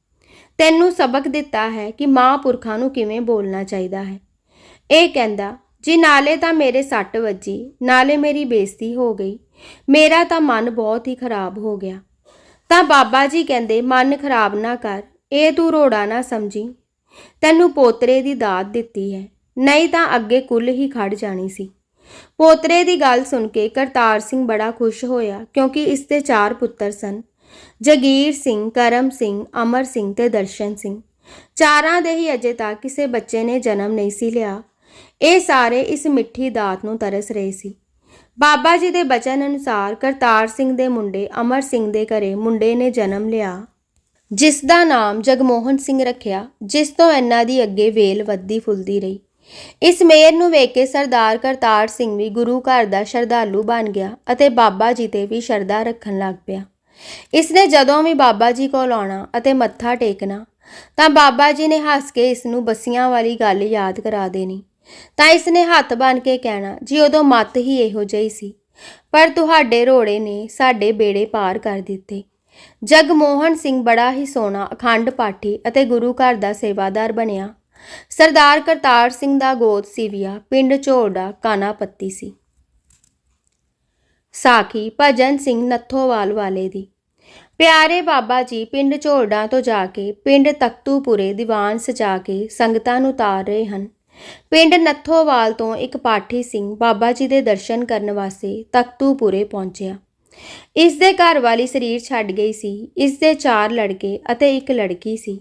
ਤੈਨੂੰ ਸਬਕ ਦਿੱਤਾ ਹੈ ਕਿ ਮਹਾਂਪੁਰਖਾਂ ਨੂੰ ਕਿਵੇਂ ਬੋਲਣਾ ਚਾਹੀਦਾ ਹੈ। ਇਹ ਕਹਿੰਦਾ, ਜੀ ਨਾਲੇ ਤਾਂ ਮੇਰੇ ਸੱਟ ਵੱਜੀ, ਨਾਲੇ ਮੇਰੀ ਬੇਇੱਜ਼ਤੀ ਹੋ ਗਈ, ਮੇਰਾ ਤਾਂ ਮਨ ਬਹੁਤ ਹੀ ਖਰਾਬ ਹੋ ਗਿਆ। ਤਾਂ ਬਾਬਾ ਜੀ ਕਹਿੰਦੇ, ਮਨ ਖਰਾਬ ਨਾ ਕਰ, ਇਹ ਤੂੰ ਰੋੜਾ ਨਾ ਸਮਝੀ ਤੈਨੂੰ ਪੋਤਰੇ ਦੀ ਦਾਤ ਦਿੱਤੀ ਹੈ, ਨਹੀਂ ਤਾਂ ਅੱਗੇ ਕੁੱਲ ਹੀ ਖੜ ਜਾਣੀ ਸੀ। ਪੋਤਰੇ ਦੀ ਗੱਲ ਸੁਣ ਕੇ ਕਰਤਾਰ ਸਿੰਘ ਬੜਾ ਖੁਸ਼ ਹੋਇਆ, ਕਿਉਂਕਿ ਇਸ ਦੇ ਚਾਰ ਪੁੱਤਰ ਸਨ। ਜਗੀਰ ਸਿੰਘ, ਕਰਮ ਸਿੰਘ, ਅਮਰ ਸਿੰਘ ਤੇ ਦਰਸ਼ਨ ਸਿੰਘ। ਚਾਰਾਂ ਦੇ ਹੀ ਅਜੇ ਤੱਕ ਕਿਸੇ ਬੱਚੇ ਨੇ ਜਨਮ ਨਹੀਂ ਸੀ ਲਿਆ। ਇਹ ਸਾਰੇ ਇਸ ਮਿੱਠੀ ਦਾਤ ਨੂੰ ਤਰਸ ਰਹੇ ਸੀ। ਬਾਬਾ ਜੀ ਦੇ ਬਚਨ ਅਨੁਸਾਰ ਕਰਤਾਰ ਸਿੰਘ ਦੇ ਮੁੰਡੇ, ਅਮਰ ਸਿੰਘ ਦੇ ਘਰੇ ਮੁੰਡੇ ਨੇ ਜਨਮ ਲਿਆ। ਜਿਸ ਦਾ ਨਾਮ ਜਗਮੋਹਨ ਸਿੰਘ ਰੱਖਿਆ, ਜਿਸ ਤੋਂ ਇਹਨਾਂ ਦੀ ਅੱਗੇ ਵੇਲ ਵੱਧਦੀ ਫੁੱਲਦੀ ਰਹੀ। ਇਸ ਮੇਰ ਨੂੰ ਵੇਖ ਕੇ ਸਰਦਾਰ ਕਰਤਾਰ ਸਿੰਘ ਵੀ ਗੁਰੂ ਘਰ ਦਾ ਸ਼ਰਧਾਲੂ ਬਣ ਗਿਆ ਅਤੇ ਬਾਬਾ ਜੀ ਤੇ ਵੀ ਸ਼ਰਧਾ ਰੱਖਣ ਲੱਗ ਪਿਆ। ਇਸ ਨੇ ਜਦੋਂ ਵੀ ਬਾਬਾ ਜੀ ਕੋਲ ਆਉਣਾ ਅਤੇ ਮੱਥਾ ਟੇਕਣਾ, ਤਾਂ ਬਾਬਾ ਜੀ ਨੇ ਹੱਸ ਕੇ ਇਸ ਨੂੰ ਬੱਸੀਆਂ ਵਾਲੀ ਗੱਲ ਯਾਦ ਕਰਾ ਦੇਣੀ। ਤਾਂ ਇਸ ਨੇ ਹੱਥ ਬਨ ਕੇ ਕਹਿਣਾ, ਜੀ ਉਦੋਂ ਮੱਤ ਹੀ ਇਹੋ ਜਿਹੀ ਸੀ, ਪਰ ਤੁਹਾਡੇ ਰੋੜੇ ਨੇ ਸਾਡੇ ਬੇੜੇ ਪਾਰ ਕਰ ਦਿੱਤੇ। ਜਗਮੋਹਨ ਸਿੰਘ ਬੜਾ ਹੀ ਸੋਹਣਾ, ਅਖੰਡ ਪਾਠੀ ਅਤੇ ਗੁਰੂ ਘਰ ਦਾ ਸੇਵਾਦਾਰ ਬਣਿਆ। ਸਰਦਾਰ ਕਰਤਾਰ ਸਿੰਘ ਦਾ ਗੋਤ ਸੀਵੀਆ, ਪਿੰਡ ਝੋੜਾ ਕਾਨਾਪੱਤੀ ਸੀ। ਸਾਖੀ ਭਜਨ ਸਿੰਘ ਨੱਥੋਵਾਲ ਵਾਲੇ ਦੀ। ਪਿਆਰੇ ਬਾਬਾ ਜੀ, ਪਿੰਡ ਝੋੜਾ ਤੋਂ ਜਾ ਕੇ, ਪਿੰਡ ਤਖਤੂਪੁਰੇ ਦੀਵਾਨ ਸਜਾ ਕੇ ਸੰਗਤਾਂ ਨੂੰ ਤਾਰ ਰਹੇ ਹਨ। ਪਿੰਡ ਨੱਥੋਵਾਲ ਤੋਂ ਇੱਕ ਪਾਠੀ ਸਿੰਘ ਬਾਬਾ ਜੀ ਦੇ ਦਰਸ਼ਨ ਕਰਨ ਵਾਸਤੇ ਤਖਤੂਪੁਰੇ ਪਹੁੰਚਿਆ। ਇਸ ਦੇ ਘਰ ਵਾਲੀ ਸਰੀਰ ਛੱਡ ਗਈ ਸੀ ਇਸ ਦੇ ਚਾਰ ਲੜਕੇ ਅਤੇ ਇੱਕ ਲੜਕੀ ਸੀ।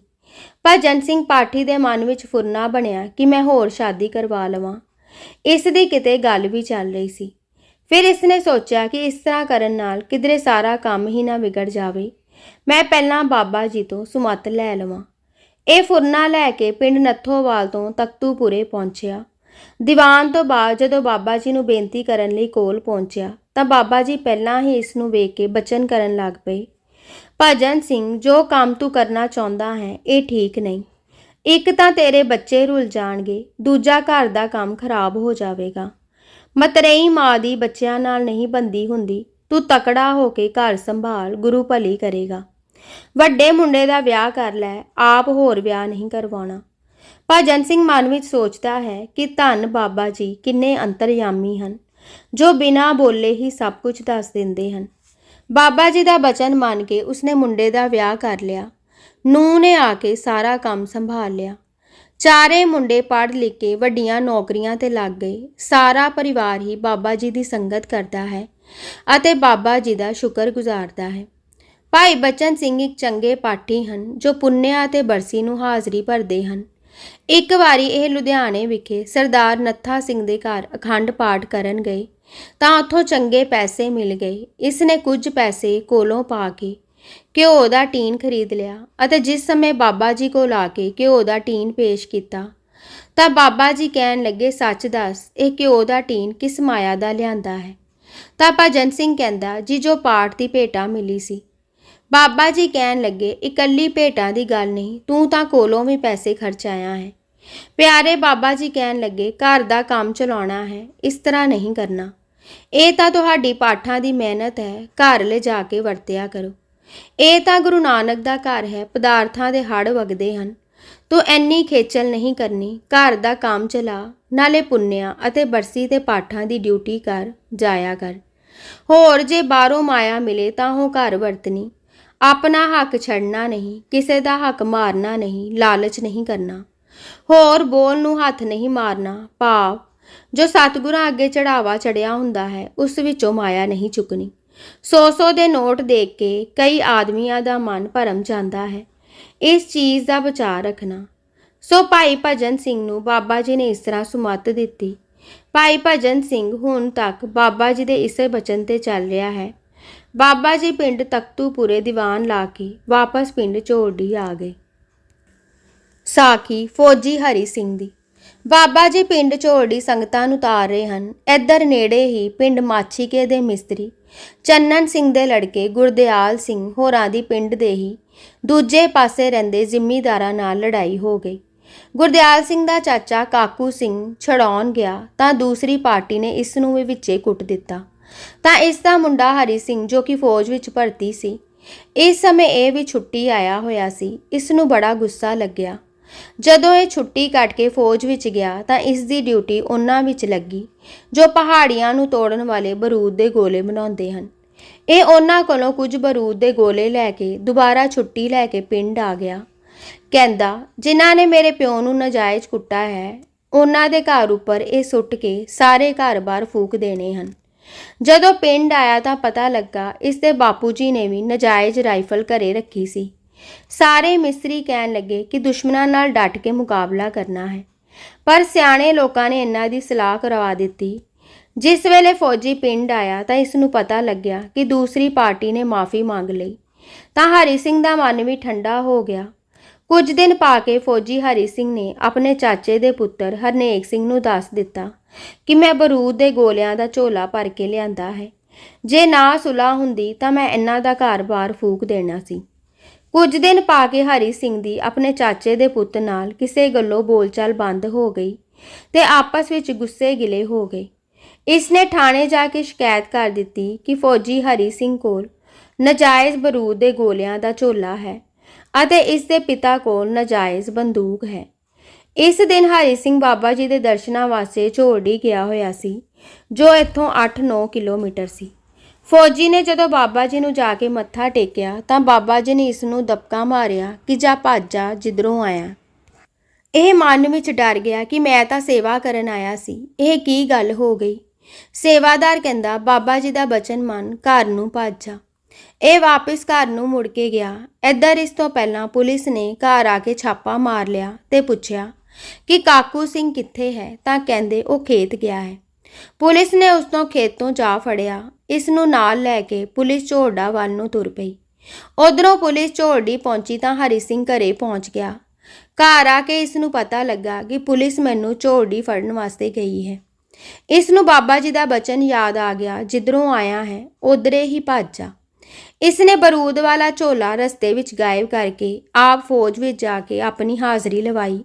ਭਜਨ ਸਿੰਘ ਪਾਠੀ ਦੇ ਮਨ ਵਿੱਚ ਫੁਰਨਾ ਬਣਿਆ ਕਿ ਮੈਂ ਹੋਰ ਸ਼ਾਦੀ ਕਰਵਾ ਲਵਾਂ। ਇਸ ਦੀ ਕਿਤੇ ਗੱਲ ਵੀ ਚੱਲ ਰਹੀ ਸੀ। ਫਿਰ ਇਸ ਨੇ ਸੋਚਿਆ ਕਿ ਇਸ ਤਰ੍ਹਾਂ ਕਰਨ ਨਾਲ ਕਿਧਰੇ ਸਾਰਾ ਕੰਮ ਹੀ ਨਾ ਵਿਗੜ ਜਾਵੇ। ਮੈਂ ਪਹਿਲਾਂ ਬਾਬਾ ਜੀ ਤੋਂ ਸੁਮਤ ਲੈ ਲਵਾਂ। ਇਹ ਫੁਰਨਾ ਲੈ ਕੇ ਪਿੰਡ ਨੱਥੋਵਾਲ ਤੋਂ ਤਖਤੂਪੁਰੇ ਪਹੁੰਚਿਆ। ਦੀਵਾਨ ਤੋਂ ਬਾਅਦ ਜਦੋਂ ਬਾਬਾ ਜੀ ਨੂੰ ਬੇਨਤੀ ਕਰਨ ਲਈ ਕੋਲ ਪਹੁੰਚਿਆ ਤਾਂ ਬਾਬਾ ਜੀ ਪਹਿਲਾਂ ਹੀ ਇਸ ਨੂੰ ਵੇਖ ਕੇ ਬਚਨ ਕਰਨ ਲੱਗ ਪਏ। ਭਜਨ ਸਿੰਘ ਜੋ ਕੰਮ ਤੂੰ ਕਰਨਾ ਚਾਹੁੰਦਾ ਹੈ, ਇਹ ਠੀਕ ਨਹੀਂ। ਇੱਕ ਤਾਂ ਤੇਰੇ ਬੱਚੇ ਰੁੱਲ ਜਾਣਗੇ, ਦੂਜਾ ਘਰ ਦਾ ਕੰਮ ਖਰਾਬ ਹੋ ਜਾਵੇਗਾ। ਮਤਰੇਈ ਮਾਂ ਦੀ ਬੱਚਿਆਂ ਨਾਲ ਨਹੀਂ ਬੰਦੀ ਹੁੰਦੀ, ਤੂੰ ਤਕੜਾ ਹੋ ਕੇ ਘਰ ਸੰਭਾਲ, ਗੁਰੂ ਭਲੀ ਕਰੇਗਾ। ਵੱਡੇ ਮੁੰਡੇ ਦਾ ਵਿਆਹ ਕਰ ਲੈ, ਆਪ ਹੋਰ ਵਿਆਹ ਨਹੀਂ ਕਰਵਾਉਣਾ। ਭਜਨ ਸਿੰਘ ਮਨ ਵਿੱਚ ਸੋਚਦਾ ਹੈ ਕਿ ਧੰਨ ਬਾਬਾ ਜੀ ਕਿੰਨੇ ਅੰਤਰਯਾਮੀ ਹਨ। ਜੋ ਬਿਨਾਂ ਬੋਲੇ ਹੀ ਸਭ ਕੁਝ ਦੱਸ ਦਿੰਦੇ ਹਨ। ਬਾਬਾ ਜੀ ਦਾ ਬਚਨ ਮੰਨ ਕੇ ਉਸਨੇ ਮੁੰਡੇ ਦਾ ਵਿਆਹ ਕਰ ਲਿਆ। ਨੂੰਹ ਨੇ ਆ ਕੇ ਸਾਰਾ ਕੰਮ ਸੰਭਾਲ ਲਿਆ। ਚਾਰੇ ਮੁੰਡੇ ਪੜ੍ਹ ਲਿਖ ਕੇ ਵੱਡੀਆਂ ਨੌਕਰੀਆਂ ਤੇ ਲੱਗ ਗਏ। ਸਾਰਾ ਪਰਿਵਾਰ ਹੀ ਬਾਬਾ ਜੀ ਦੀ ਸੰਗਤ ਕਰਦਾ ਹੈ ਅਤੇ ਬਾਬਾ ਜੀ ਦਾ ਸ਼ੁਕਰ ਗੁਜ਼ਾਰਦਾ ਹੈ। ਭਾਈ ਬਚਨ ਸਿੰਘ ਇੱਕ ਚੰਗੇ ਪਾਠੀ ਹਨ ਜੋ ਪੁੰਨਿਆ ਅਤੇ ਬਰਸੀ ਨੂੰ ਹਾਜ਼ਰੀ ਭਰਦੇ ਹਨ। ਇੱਕ ਵਾਰੀ ਇਹ ਲੁਧਿਆਣੇ ਵਿਖੇ ਸਰਦਾਰ ਨੱਥਾ ਸਿੰਘ ਦੇ ਘਰ ਅਖੰਡ ਪਾਠ ਕਰਨ ਗਏ, ਤਾਂ ਉੱਥੋਂ ਚੰਗੇ ਪੈਸੇ ਮਿਲ ਗਏ। ਇਸ ਨੇ ਕੁਝ ਪੈਸੇ ਕੋਲੋਂ ਪਾ ਕੇ ਘਿਓ ਦਾ ਟੀਨ ਖਰੀਦ ਲਿਆ ਅਤੇ ਜਿਸ ਸਮੇਂ ਬਾਬਾ ਜੀ ਕੋਲ ਆ ਕੇ ਘਿਓ ਦਾ ਟੀਨ ਪੇਸ਼ ਕੀਤਾ, ਤਾਂ ਬਾਬਾ ਜੀ ਕਹਿਣ ਲੱਗੇ, ਸੱਚ ਦੱਸ, ਇਹ ਘਿਓ ਦਾ ਟੀਨ ਕਿਸ ਮਾਇਆ ਦਾ ਲਿਆਂਦਾ ਹੈ? ਤਾਂ ਭਜਨ ਸਿੰਘ ਕਹਿੰਦਾ, ਜੀ, ਜੋ ਪਾਠ ਦੀ ਭੇਟਾ ਮਿਲੀ ਸੀ ਬਾਬਾ ਜੀ ਕਹਿਣ ਲੱਗੇ, ਇਕੱਲੀ ਭੇਟਾਂ ਦੀ ਗੱਲ ਨਹੀਂ, ਤੂੰ ਤਾਂ ਕੋਲੋਂ ਵੀ ਪੈਸੇ ਖਰਚ ਆਇਆ ਹੈ। ਪਿਆਰੇ ਬਾਬਾ ਜੀ ਕਹਿਣ ਲੱਗੇ, ਘਰ ਦਾ ਕੰਮ ਚਲਾਉਣਾ ਹੈ, ਇਸ ਤਰ੍ਹਾਂ ਨਹੀਂ ਕਰਨਾ। ਇਹ ਤਾਂ ਤੁਹਾਡੀ ਪਾਠਾਂ ਦੀ ਮਿਹਨਤ ਹੈ, ਘਰ ਲੈ ਜਾ ਕੇ ਵਰਤਿਆ ਕਰੋ। ਇਹ ਤਾਂ ਗੁਰੂ ਨਾਨਕ ਦਾ ਘਰ ਹੈ, ਪਦਾਰਥਾਂ ਦੇ ਹੜ ਵਗਦੇ ਹਨ। ਤੂੰ ਐਨੀ ਖੇਚਲ ਨਹੀਂ ਕਰਨੀ, ਘਰ ਦਾ ਕੰਮ ਚਲਾ, ਨਾਲੇ ਪੁੰਨਿਆ ਅਤੇ ਬਰਸੀ ਤੇ ਪਾਠਾਂ ਦੀ ਡਿਊਟੀ ਕਰ, ਜਾਇਆ ਕਰ। ਹੋਰ ਜੇ ਬਾਹਰੋਂ ਮਾਇਆ ਮਿਲੇ ਤਾਂ ਉਹ ਘਰ ਵਰਤਨੀ। ਆਪਣਾ ਹੱਕ ਛੱਡਣਾ ਨਹੀਂ, ਕਿਸੇ ਦਾ ਹੱਕ ਮਾਰਨਾ ਨਹੀਂ, ਲਾਲਚ ਨਹੀਂ ਕਰਨਾ। ਹੋਰ ਬੋਲ ਨੂੰ ਹੱਥ ਨਹੀਂ ਮਾਰਨਾ, ਭਾਵ ਜੋ ਸਤਿਗੁਰਾਂ ਅੱਗੇ ਚੜਾਵਾ ਚੜਿਆ ਹੁੰਦਾ ਹੈ, ਉਸ ਵਿੱਚੋਂ ਮਾਇਆ ਨਹੀਂ ਚੁੱਕਣੀ। ਸੌ ਸੌ ਦੇ ਨੋਟ ਦੇਖ ਕੇ ਕਈ ਆਦਮੀਆਂ ਦਾ ਮਨ ਭਰਮ ਜਾਂਦਾ ਹੈ। ਇਸ ਚੀਜ਼ ਦਾ ਬਚਾਅ ਰੱਖਣਾ। ਸੋ ਭਾਈ ਭਜਨ ਸਿੰਘ ਨੂੰ ਬਾਬਾ ਜੀ ਨੇ ਇਸ ਤਰ੍ਹਾਂ ਸੁਮਤ ਦਿੱਤੀ। ਭਾਈ ਭਜਨ ਸਿੰਘ ਹੁਣ ਤੱਕ ਬਾਬਾ ਜੀ ਦੇ ਇਸੇ ਬਚਨ ਤੇ ਚੱਲ ਰਿਹਾ ਹੈ। ਬਾਬਾ ਜੀ ਪਿੰਡ ਤਖਤੂਪੁਰੇ ਦੀਵਾਨ ਲਾ ਕੇ ਵਾਪਸ ਪਿੰਡ ਝੋੜੀ ਆ ਗਏ। ਸਾਖੀ ਫੌਜੀ ਹਰੀ ਸਿੰਘ ਦੀ। ਬਾਬਾ ਜੀ ਪਿੰਡ ਝੋੜੀ ਸੰਗਤਾਂ ਨੂੰ ਤਾਰ ਰਹੇ ਹਨ। ਇੱਧਰ ਨੇੜੇ ਹੀ ਪਿੰਡ ਮਾਛੀਕੇ ਦੇ ਮਿਸਤਰੀ, ਚੰਨਨ ਸਿੰਘ ਦੇ ਲੜਕੇ ਗੁਰਦਿਆਲ ਸਿੰਘ ਹੋਰਾਂ ਦੀ ਪਿੰਡ ਦੇ ਹੀ ਦੂਜੇ ਪਾਸੇ ਰਹਿੰਦੇ ਜ਼ਿਮੀਦਾਰਾਂ ਨਾਲ ਲੜਾਈ ਹੋ ਗਈ। ਗੁਰਦਿਆਲ ਸਿੰਘ ਦਾ ਚਾਚਾ ਕਾਕੂ ਸਿੰਘ ਛੜਾਉਣ ਗਿਆ ਤਾਂ ਦੂਸਰੀ ਪਾਰਟੀ ਨੇ ਇਸ ਨੂੰ ਵੀ ਵਿੱਚੇ ਕੁੱਟ ਦਿੱਤਾ। ਤਾਂ ਇਸ ਦਾ ਮੁੰਡਾ ਹਰੀ ਸਿੰਘ, ਜੋ ਕਿ ਫੌਜ ਵਿੱਚ ਭਰਤੀ ਸੀ, ਇਸ ਸਮੇਂ ਇਹ ਵੀ ਛੁੱਟੀ ਆਇਆ ਹੋਇਆ ਸੀ। ਇਸ ਨੂੰ ਬੜਾ ਗੁੱਸਾ ਲੱਗਿਆ। ਜਦੋਂ ਇਹ ਛੁੱਟੀ ਕੱਟ ਕੇ ਫੌਜ ਵਿੱਚ ਗਿਆ, ਤਾਂ ਇਸ ਦੀ ਡਿਊਟੀ ਉਹਨਾਂ ਵਿੱਚ ਲੱਗੀ, ਜੋ ਪਹਾੜੀਆਂ ਨੂੰ ਤੋੜਨ ਵਾਲੇ ਬਰੂਦ ਦੇ ਗੋਲੇ ਬਣਾਉਂਦੇ ਹਨ। ਇਹ ਉਹਨਾਂ ਕੋਲੋਂ ਕੁਝ ਬਾਰੂਦ ਦੇ ਗੋਲੇ ਲੈ ਕੇ ਦੁਬਾਰਾ ਛੁੱਟੀ ਲੈ ਕੇ ਪਿੰਡ ਆ ਗਿਆ। ਕਹਿੰਦਾ, ਜਿਨ੍ਹਾਂ ਨੇ ਮੇਰੇ ਪਿਓ ਨੂੰ ਨਜਾਇਜ਼ ਕੁੱਟਾ ਹੈ, ਉਹਨਾਂ ਦੇ ਘਰ ਉੱਪਰ ਇਹ ਸੁੱਟ ਕੇ ਸਾਰੇ ਘਰ-ਬਾਰ ਫੂਕ ਦੇਣੇ ਹਨ। ਜਦੋਂ ਪਿੰਡ ਆਇਆ ਤਾਂ ਪਤਾ ਲੱਗਾ ਇਸ ਦੇ ਬਾਪੂ ਜੀ ਨੇ ਵੀ ਨਜਾਇਜ਼ ਰਾਈਫਲ ਘਰੇ ਰੱਖੀ ਸੀ। ਸਾਰੇ ਮਿਸਤਰੀ ਕਹਿਣ ਲੱਗੇ ਕਿ ਦੁਸ਼ਮਣਾਂ ਨਾਲ ਡਟ ਕੇ ਮੁਕਾਬਲਾ ਕਰਨਾ ਹੈ। ਪਰ ਸਿਆਣੇ ਲੋਕਾਂ ਨੇ ਇਹਨਾਂ ਦੀ ਸਲਾਹ ਕਰਵਾ ਦਿੱਤੀ। ਜਿਸ ਵੇਲੇ ਫੌਜੀ ਪਿੰਡ ਆਇਆ ਤਾਂ ਇਸ ਨੂੰ ਪਤਾ ਲੱਗਿਆ ਕਿ ਦੂਸਰੀ ਪਾਰਟੀ ਨੇ ਮਾਫੀ ਮੰਗ ਲਈ। ਤਾਂ ਹਰੀ ਸਿੰਘ ਦਾ ਮਨ ਵੀ ਠੰਡਾ ਹੋ ਗਿਆ। ਕੁਝ ਦਿਨ ਪਾ ਕੇ ਫੌਜੀ ਹਰੀ ਸਿੰਘ ਨੇ ਆਪਣੇ ਚਾਚੇ ਦੇ ਪੁੱਤਰ ਹਰਨੇਕ ਸਿੰਘ ਨੂੰ ਦੱਸ ਦਿੱਤਾ ਕਿ ਮੈਂ ਬਰੂਦ ਦੇ ਗੋਲਿਆਂ ਦਾ ਝੋਲਾ ਭਰ ਕੇ ਲਿਆਂਦਾ ਹੈ। ਜੇ ਨਾ ਸੁਲਾ ਹੁੰਦੀ ਤਾਂ ਮੈਂ ਇਹਨਾਂ ਦਾ ਘਰ-ਬਾਰ ਫੂਕ ਦੇਣਾ ਸੀ। ਕੁਝ ਦਿਨ ਪਾ ਕੇ ਹਰੀ ਸਿੰਘ ਦੀ ਆਪਣੇ ਚਾਚੇ ਦੇ ਪੁੱਤ ਨਾਲ ਕਿਸੇ ਗੱਲੋਂ ਬੋਲਚਾਲ ਬੰਦ ਹੋ ਗਈ ਤੇ ਆਪਸ ਵਿੱਚ ਗੁੱਸੇ ਗਿਲੇ ਹੋ ਗਏ। ਇਸ ਨੇ ਥਾਣੇ ਜਾ ਕੇ ਸ਼ਿਕਾਇਤ ਕਰ ਦਿੱਤੀ ਕਿ ਫੌਜੀ ਹਰੀ ਸਿੰਘ ਕੋਲ ਨਜਾਇਜ਼ ਬਰੂਦ ਦੇ ਗੋਲਿਆਂ ਦਾ ਝੋਲਾ ਹੈ। ਅਤੇ ਇਸ ਦੇ ਪਿਤਾ ਕੋਲ ਨਜਾਇਜ਼ ਬੰਦੂਕ ਹੈ। ਇਸ ਦਿਨ ਹਰੀ ਸਿੰਘ ਬਾਬਾ ਜੀ ਦੇ ਦਰਸ਼ਨਾਂ ਵਾਸਤੇ ਝੋੜੀ ਗਿਆ ਹੋਇਆ ਸੀ, ਜੋ ਇੱਥੋਂ 8-9 ਕਿਲੋਮੀਟਰ ਸੀ। ਫੌਜੀ ਨੇ ਜਦੋਂ ਬਾਬਾ ਜੀ ਨੂੰ ਜਾ ਕੇ ਮੱਥਾ ਟੇਕਿਆ, ਤਾਂ ਬਾਬਾ ਜੀ ਨੇ ਇਸ ਨੂੰ ਦਬਕਾ ਮਾਰਿਆ ਕਿ ਜਾ ਭੱਜ ਜਿੱਧਰੋਂ ਆਇਆ। ਇਹ ਮਨ ਵਿੱਚ ਡਰ ਗਿਆ ਕਿ ਮੈਂ ਤਾਂ ਸੇਵਾ ਕਰਨ ਆਇਆ ਸੀ। ਇਹ ਕੀ ਗੱਲ ਹੋ ਗਈ? ਸੇਵਾਦਾਰ ਕਹਿੰਦਾ, ਬਾਬਾ ਜੀ ਦਾ ਬਚਨ ਮੰਨ ਘਰ ਨੂੰ ਭੱਜ ਇਹ ਵਾਪਸ ਘਰ ਨੂੰ ਮੁੜ ਕੇ ਗਿਆ। ਇੱਧਰ ਇਸ ਤੋਂ ਪਹਿਲਾਂ ਪੁਲਿਸ ਨੇ ਘਰ ਆ ਕੇ ਛਾਪਾ ਮਾਰ ਲਿਆ ਤੇ ਪੁੱਛਿਆ ਕਿ ਕਾਕੂ ਸਿੰਘ ਕਿੱਥੇ ਹੈ? ਤਾਂ ਕਹਿੰਦੇ ਉਹ ਖੇਤ ਗਿਆ ਹੈ। ਪੁਲਿਸ ਨੇ ਉਸ ਤੋਂ ਖੇਤ ਤੋਂ ਜਾ ਫੜਿਆ। ਇਸ ਨੂੰ ਨਾਲ ਲੈ ਕੇ ਪੁਲਿਸ ਝੋੜਾ ਵੱਲ ਨੂੰ ਤੁਰ ਪਈ। ਉਧਰੋਂ ਪੁਲਿਸ ਝੋੜੀ ਪਹੁੰਚੀ ਤਾਂ ਹਰੀ ਸਿੰਘ ਘਰੇ ਪਹੁੰਚ ਗਿਆ। ਘਰ ਆ ਕੇ ਇਸ ਨੂੰ ਪਤਾ ਲੱਗਾ ਕਿ ਪੁਲਿਸ ਮੈਨੂੰ ਝੋੜੀ ਫੜਨ ਵਾਸਤੇ ਗਈ ਹੈ। ਇਸ ਨੂੰ ਬਾਬਾ ਜੀ ਦਾ ਬਚਨ ਯਾਦ ਆ ਗਿਆ। ਜਿੱਧਰੋਂ ਆਇਆ ਹੈ, ਉਧਰੇ ਹੀ ਭੱਜ ਜਾ। ਇਸ ਨੇ ਬਰੂਦ ਵਾਲਾ ਝੋਲਾ ਰਸਤੇ ਵਿੱਚ ਗਾਇਬ ਕਰਕੇ ਆਪ ਫੌਜ ਵਿੱਚ ਜਾ ਕੇ ਆਪਣੀ ਹਾਜ਼ਰੀ ਲਵਾਈ।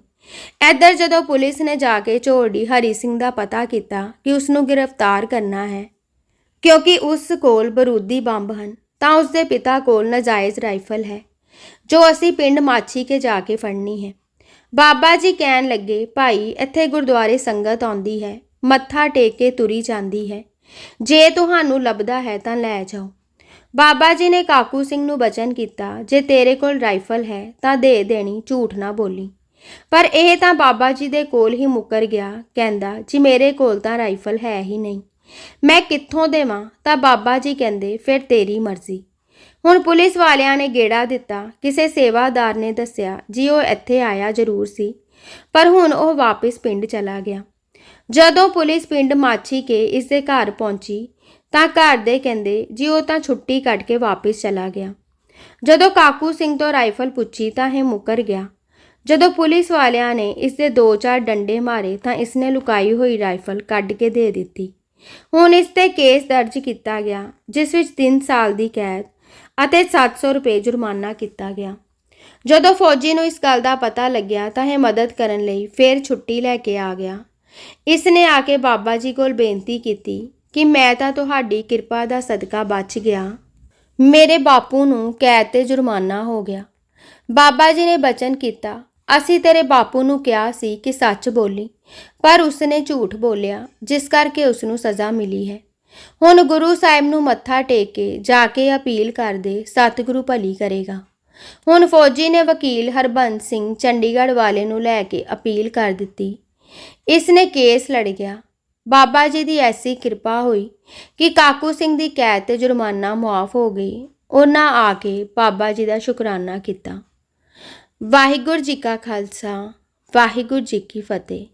ਇੱਧਰ ਜਦੋਂ ਪੁਲਿਸ ਨੇ ਜਾ ਕੇ ਝੋੜੀ ਹਰੀ ਸਿੰਘ ਦਾ ਪਤਾ ਕੀਤਾ ਕਿ ਉਸ ਨੂੰ ਗ੍ਰਿਫਤਾਰ ਕਰਨਾ ਹੈ, ਕਿਉਂਕਿ ਉਸ ਕੋਲ ਬਰੂਦੀ ਬੰਬ ਹਨ, ਤਾਂ ਉਸ ਦੇ ਪਿਤਾ ਕੋਲ ਨਜਾਇਜ਼ ਰਾਈਫਲ ਹੈ, ਜੋ ਅਸੀਂ ਪਿੰਡ ਮਾਛੀ ਕੇ ਜਾ ਕੇ ਫੜਨੀ ਹੈ। ਬਾਬਾ ਜੀ ਕਹਿਣ ਲੱਗੇ, ਭਾਈ, ਇੱਥੇ ਗੁਰਦੁਆਰੇ ਸੰਗਤ ਆਉਂਦੀ ਹੈ, ਮੱਥਾ ਟੇਕ ਕੇ ਤੁਰੀ ਜਾਂਦੀ ਹੈ। ਜੇ ਤੁਹਾਨੂੰ ਲੱਭਦਾ ਹੈ ਤਾਂ ਲੈ ਜਾਓ। ਬਾਬਾ ਜੀ ਨੇ ਕਾਕੂ ਸਿੰਘ ਨੂੰ ਬਚਨ ਕੀਤਾ, ਜੇ ਤੇਰੇ ਕੋਲ ਰਾਈਫਲ ਹੈ ਤਾਂ ਦੇ ਦੇਣੀ, ਝੂਠ ਨਾ ਬੋਲੀ। ਪਰ ਇਹ ਤਾਂ ਬਾਬਾ ਜੀ ਦੇ ਕੋਲ ਹੀ ਮੁੱਕਰ ਗਿਆ, ਕਹਿੰਦਾ, ਜੀ ਮੇਰੇ ਕੋਲ ਤਾਂ ਰਾਈਫਲ ਹੈ ਹੀ ਨਹੀਂ। ਮੈਂ ਕਿੱਥੋਂ ਦੇਵਾਂ? ਤਾਂ ਬਾਬਾ ਜੀ ਕਹਿੰਦੇ, ਫਿਰ ਤੇਰੀ ਮਰਜ਼ੀ। ਹੁਣ ਪੁਲਿਸ ਵਾਲਿਆਂ ਨੇ ਗੇੜਾ ਦਿੱਤਾ, ਕਿਸੇ ਸੇਵਾਦਾਰ ਨੇ ਦੱਸਿਆ, ਜੀ ਉਹ ਇੱਥੇ ਆਇਆ ਜ਼ਰੂਰ ਸੀ। ਪਰ ਹੁਣ ਉਹ ਵਾਪਸ ਪਿੰਡ ਚਲਾ ਗਿਆ। ਜਦੋਂ ਪੁਲਿਸ ਪਿੰਡ ਮਾਛੀ ਕੇ ਇਸ ਦੇ ਘਰ ਪਹੁੰਚੀ ਤਾਂ ਘਰ ਦੇ ਕਹਿੰਦੇ, ਜੀ, ਉਹ ਤਾਂ ਛੁੱਟੀ ਕੱਟ ਕੇ ਵਾਪਸ ਚਲਾ ਗਿਆ। ਜਦੋਂ ਕਾਕੂ ਸਿੰਘ ਤੋਂ ਰਾਈਫਲ ਪੁੱਛੀ ਤਾਂ ਇਹ ਮੁੱਕਰ ਗਿਆ। ਜਦੋਂ ਪੁਲਿਸ ਵਾਲਿਆਂ ਨੇ ਇਸ ਦੇ ਦੋ ਚਾਰ ਡੰਡੇ ਮਾਰੇ ਤਾਂ ਇਸ ਨੇ ਲੁਕਾਈ ਹੋਈ ਰਾਈਫਲ ਕੱਢ ਕੇ ਦੇ ਦਿੱਤੀ। ਹੁਣ ਇਸ ਤੇ ਕੇਸ ਦਰਜ ਕੀਤਾ ਗਿਆ, ਜਿਸ ਵਿੱਚ 3 ਸਾਲ ਦੀ ਕੈਦ ਅਤੇ 700 ਰੁਪਏ ਜੁਰਮਾਨਾ ਕੀਤਾ ਗਿਆ। ਜਦੋਂ ਫੌਜੀ ਨੂੰ ਇਸ ਗੱਲ ਦਾ ਪਤਾ ਲੱਗਿਆ ਤਾਂ ਇਹ ਮਦਦ ਕਰਨ ਲਈ ਫੇਰ ਛੁੱਟੀ ਲੈ ਕੇ ਆ ਗਿਆ। ਇਸ ਨੇ ਆ ਕੇ ਬਾਬਾ ਜੀ ਕੋਲ ਬੇਨਤੀ ਕੀਤੀ ਕਿ ਮੈਂ ਤਾਂ ਤੁਹਾਡੀ ਕਿਰਪਾ ਦਾ ਸਦਕਾ ਬਚ ਗਿਆ। ਮੇਰੇ ਬਾਪੂ ਨੂੰ ਕੈਦ ਤੇ ਜੁਰਮਾਨਾ ਹੋ ਗਿਆ। ਬਾਬਾ ਜੀ ਨੇ ਬਚਨ ਕੀਤਾ। ਅਸੀਂ ਤੇਰੇ ਬਾਪੂ ਨੂੰ ਕਿਹਾ ਸੀ ਕਿ ਸੱਚ ਬੋਲੀ, ਪਰ ਉਸਨੇ ਝੂਠ ਬੋਲਿਆ, ਜਿਸ ਕਰਕੇ ਉਸ ਨੂੰ ਸਜ਼ਾ ਮਿਲੀ ਹੈ। ਹੁਣ ਗੁਰੂ ਸਾਹਿਬ ਨੂੰ ਮੱਥਾ ਟੇਕ ਕੇ ਜਾ ਕੇ ਅਪੀਲ ਕਰਦੇ ਸਤਿਗੁਰੂ ਭਲੀ ਕਰੇਗਾ। ਹੁਣ ਫੌਜੀ ਨੇ ਵਕੀਲ ਹਰਬੰਸ ਸਿੰਘ ਚੰਡੀਗੜ੍ਹ ਵਾਲੇ ਨੂੰ ਲੈ ਕੇ ਅਪੀਲ ਕਰ ਦਿੱਤੀ। ਇਸ ਨੇ ਕੇਸ ਲੜ ਗਿਆ। ਬਾਬਾ ਜੀ ਦੀ ਐਸੀ ਕਿਰਪਾ ਹੋਈ ਕਿ ਕਾਕੂ ਸਿੰਘ ਦੀ ਕੈਦ ਤੇ ਜੁਰਮਾਨਾ ਮੁਆਫ ਹੋ ਗਈ। ਉਹਨਾਂ ਆ ਕੇ ਬਾਬਾ ਜੀ ਦਾ ਸ਼ੁਕਰਾਨਾ ਕੀਤਾ। ਵਾਹਿਗੁਰੂ ਜੀ ਕਾ ਖਾਲਸਾ, ਵਾਹਿਗੁਰੂ ਜੀ ਕੀ ਫਤਿਹ।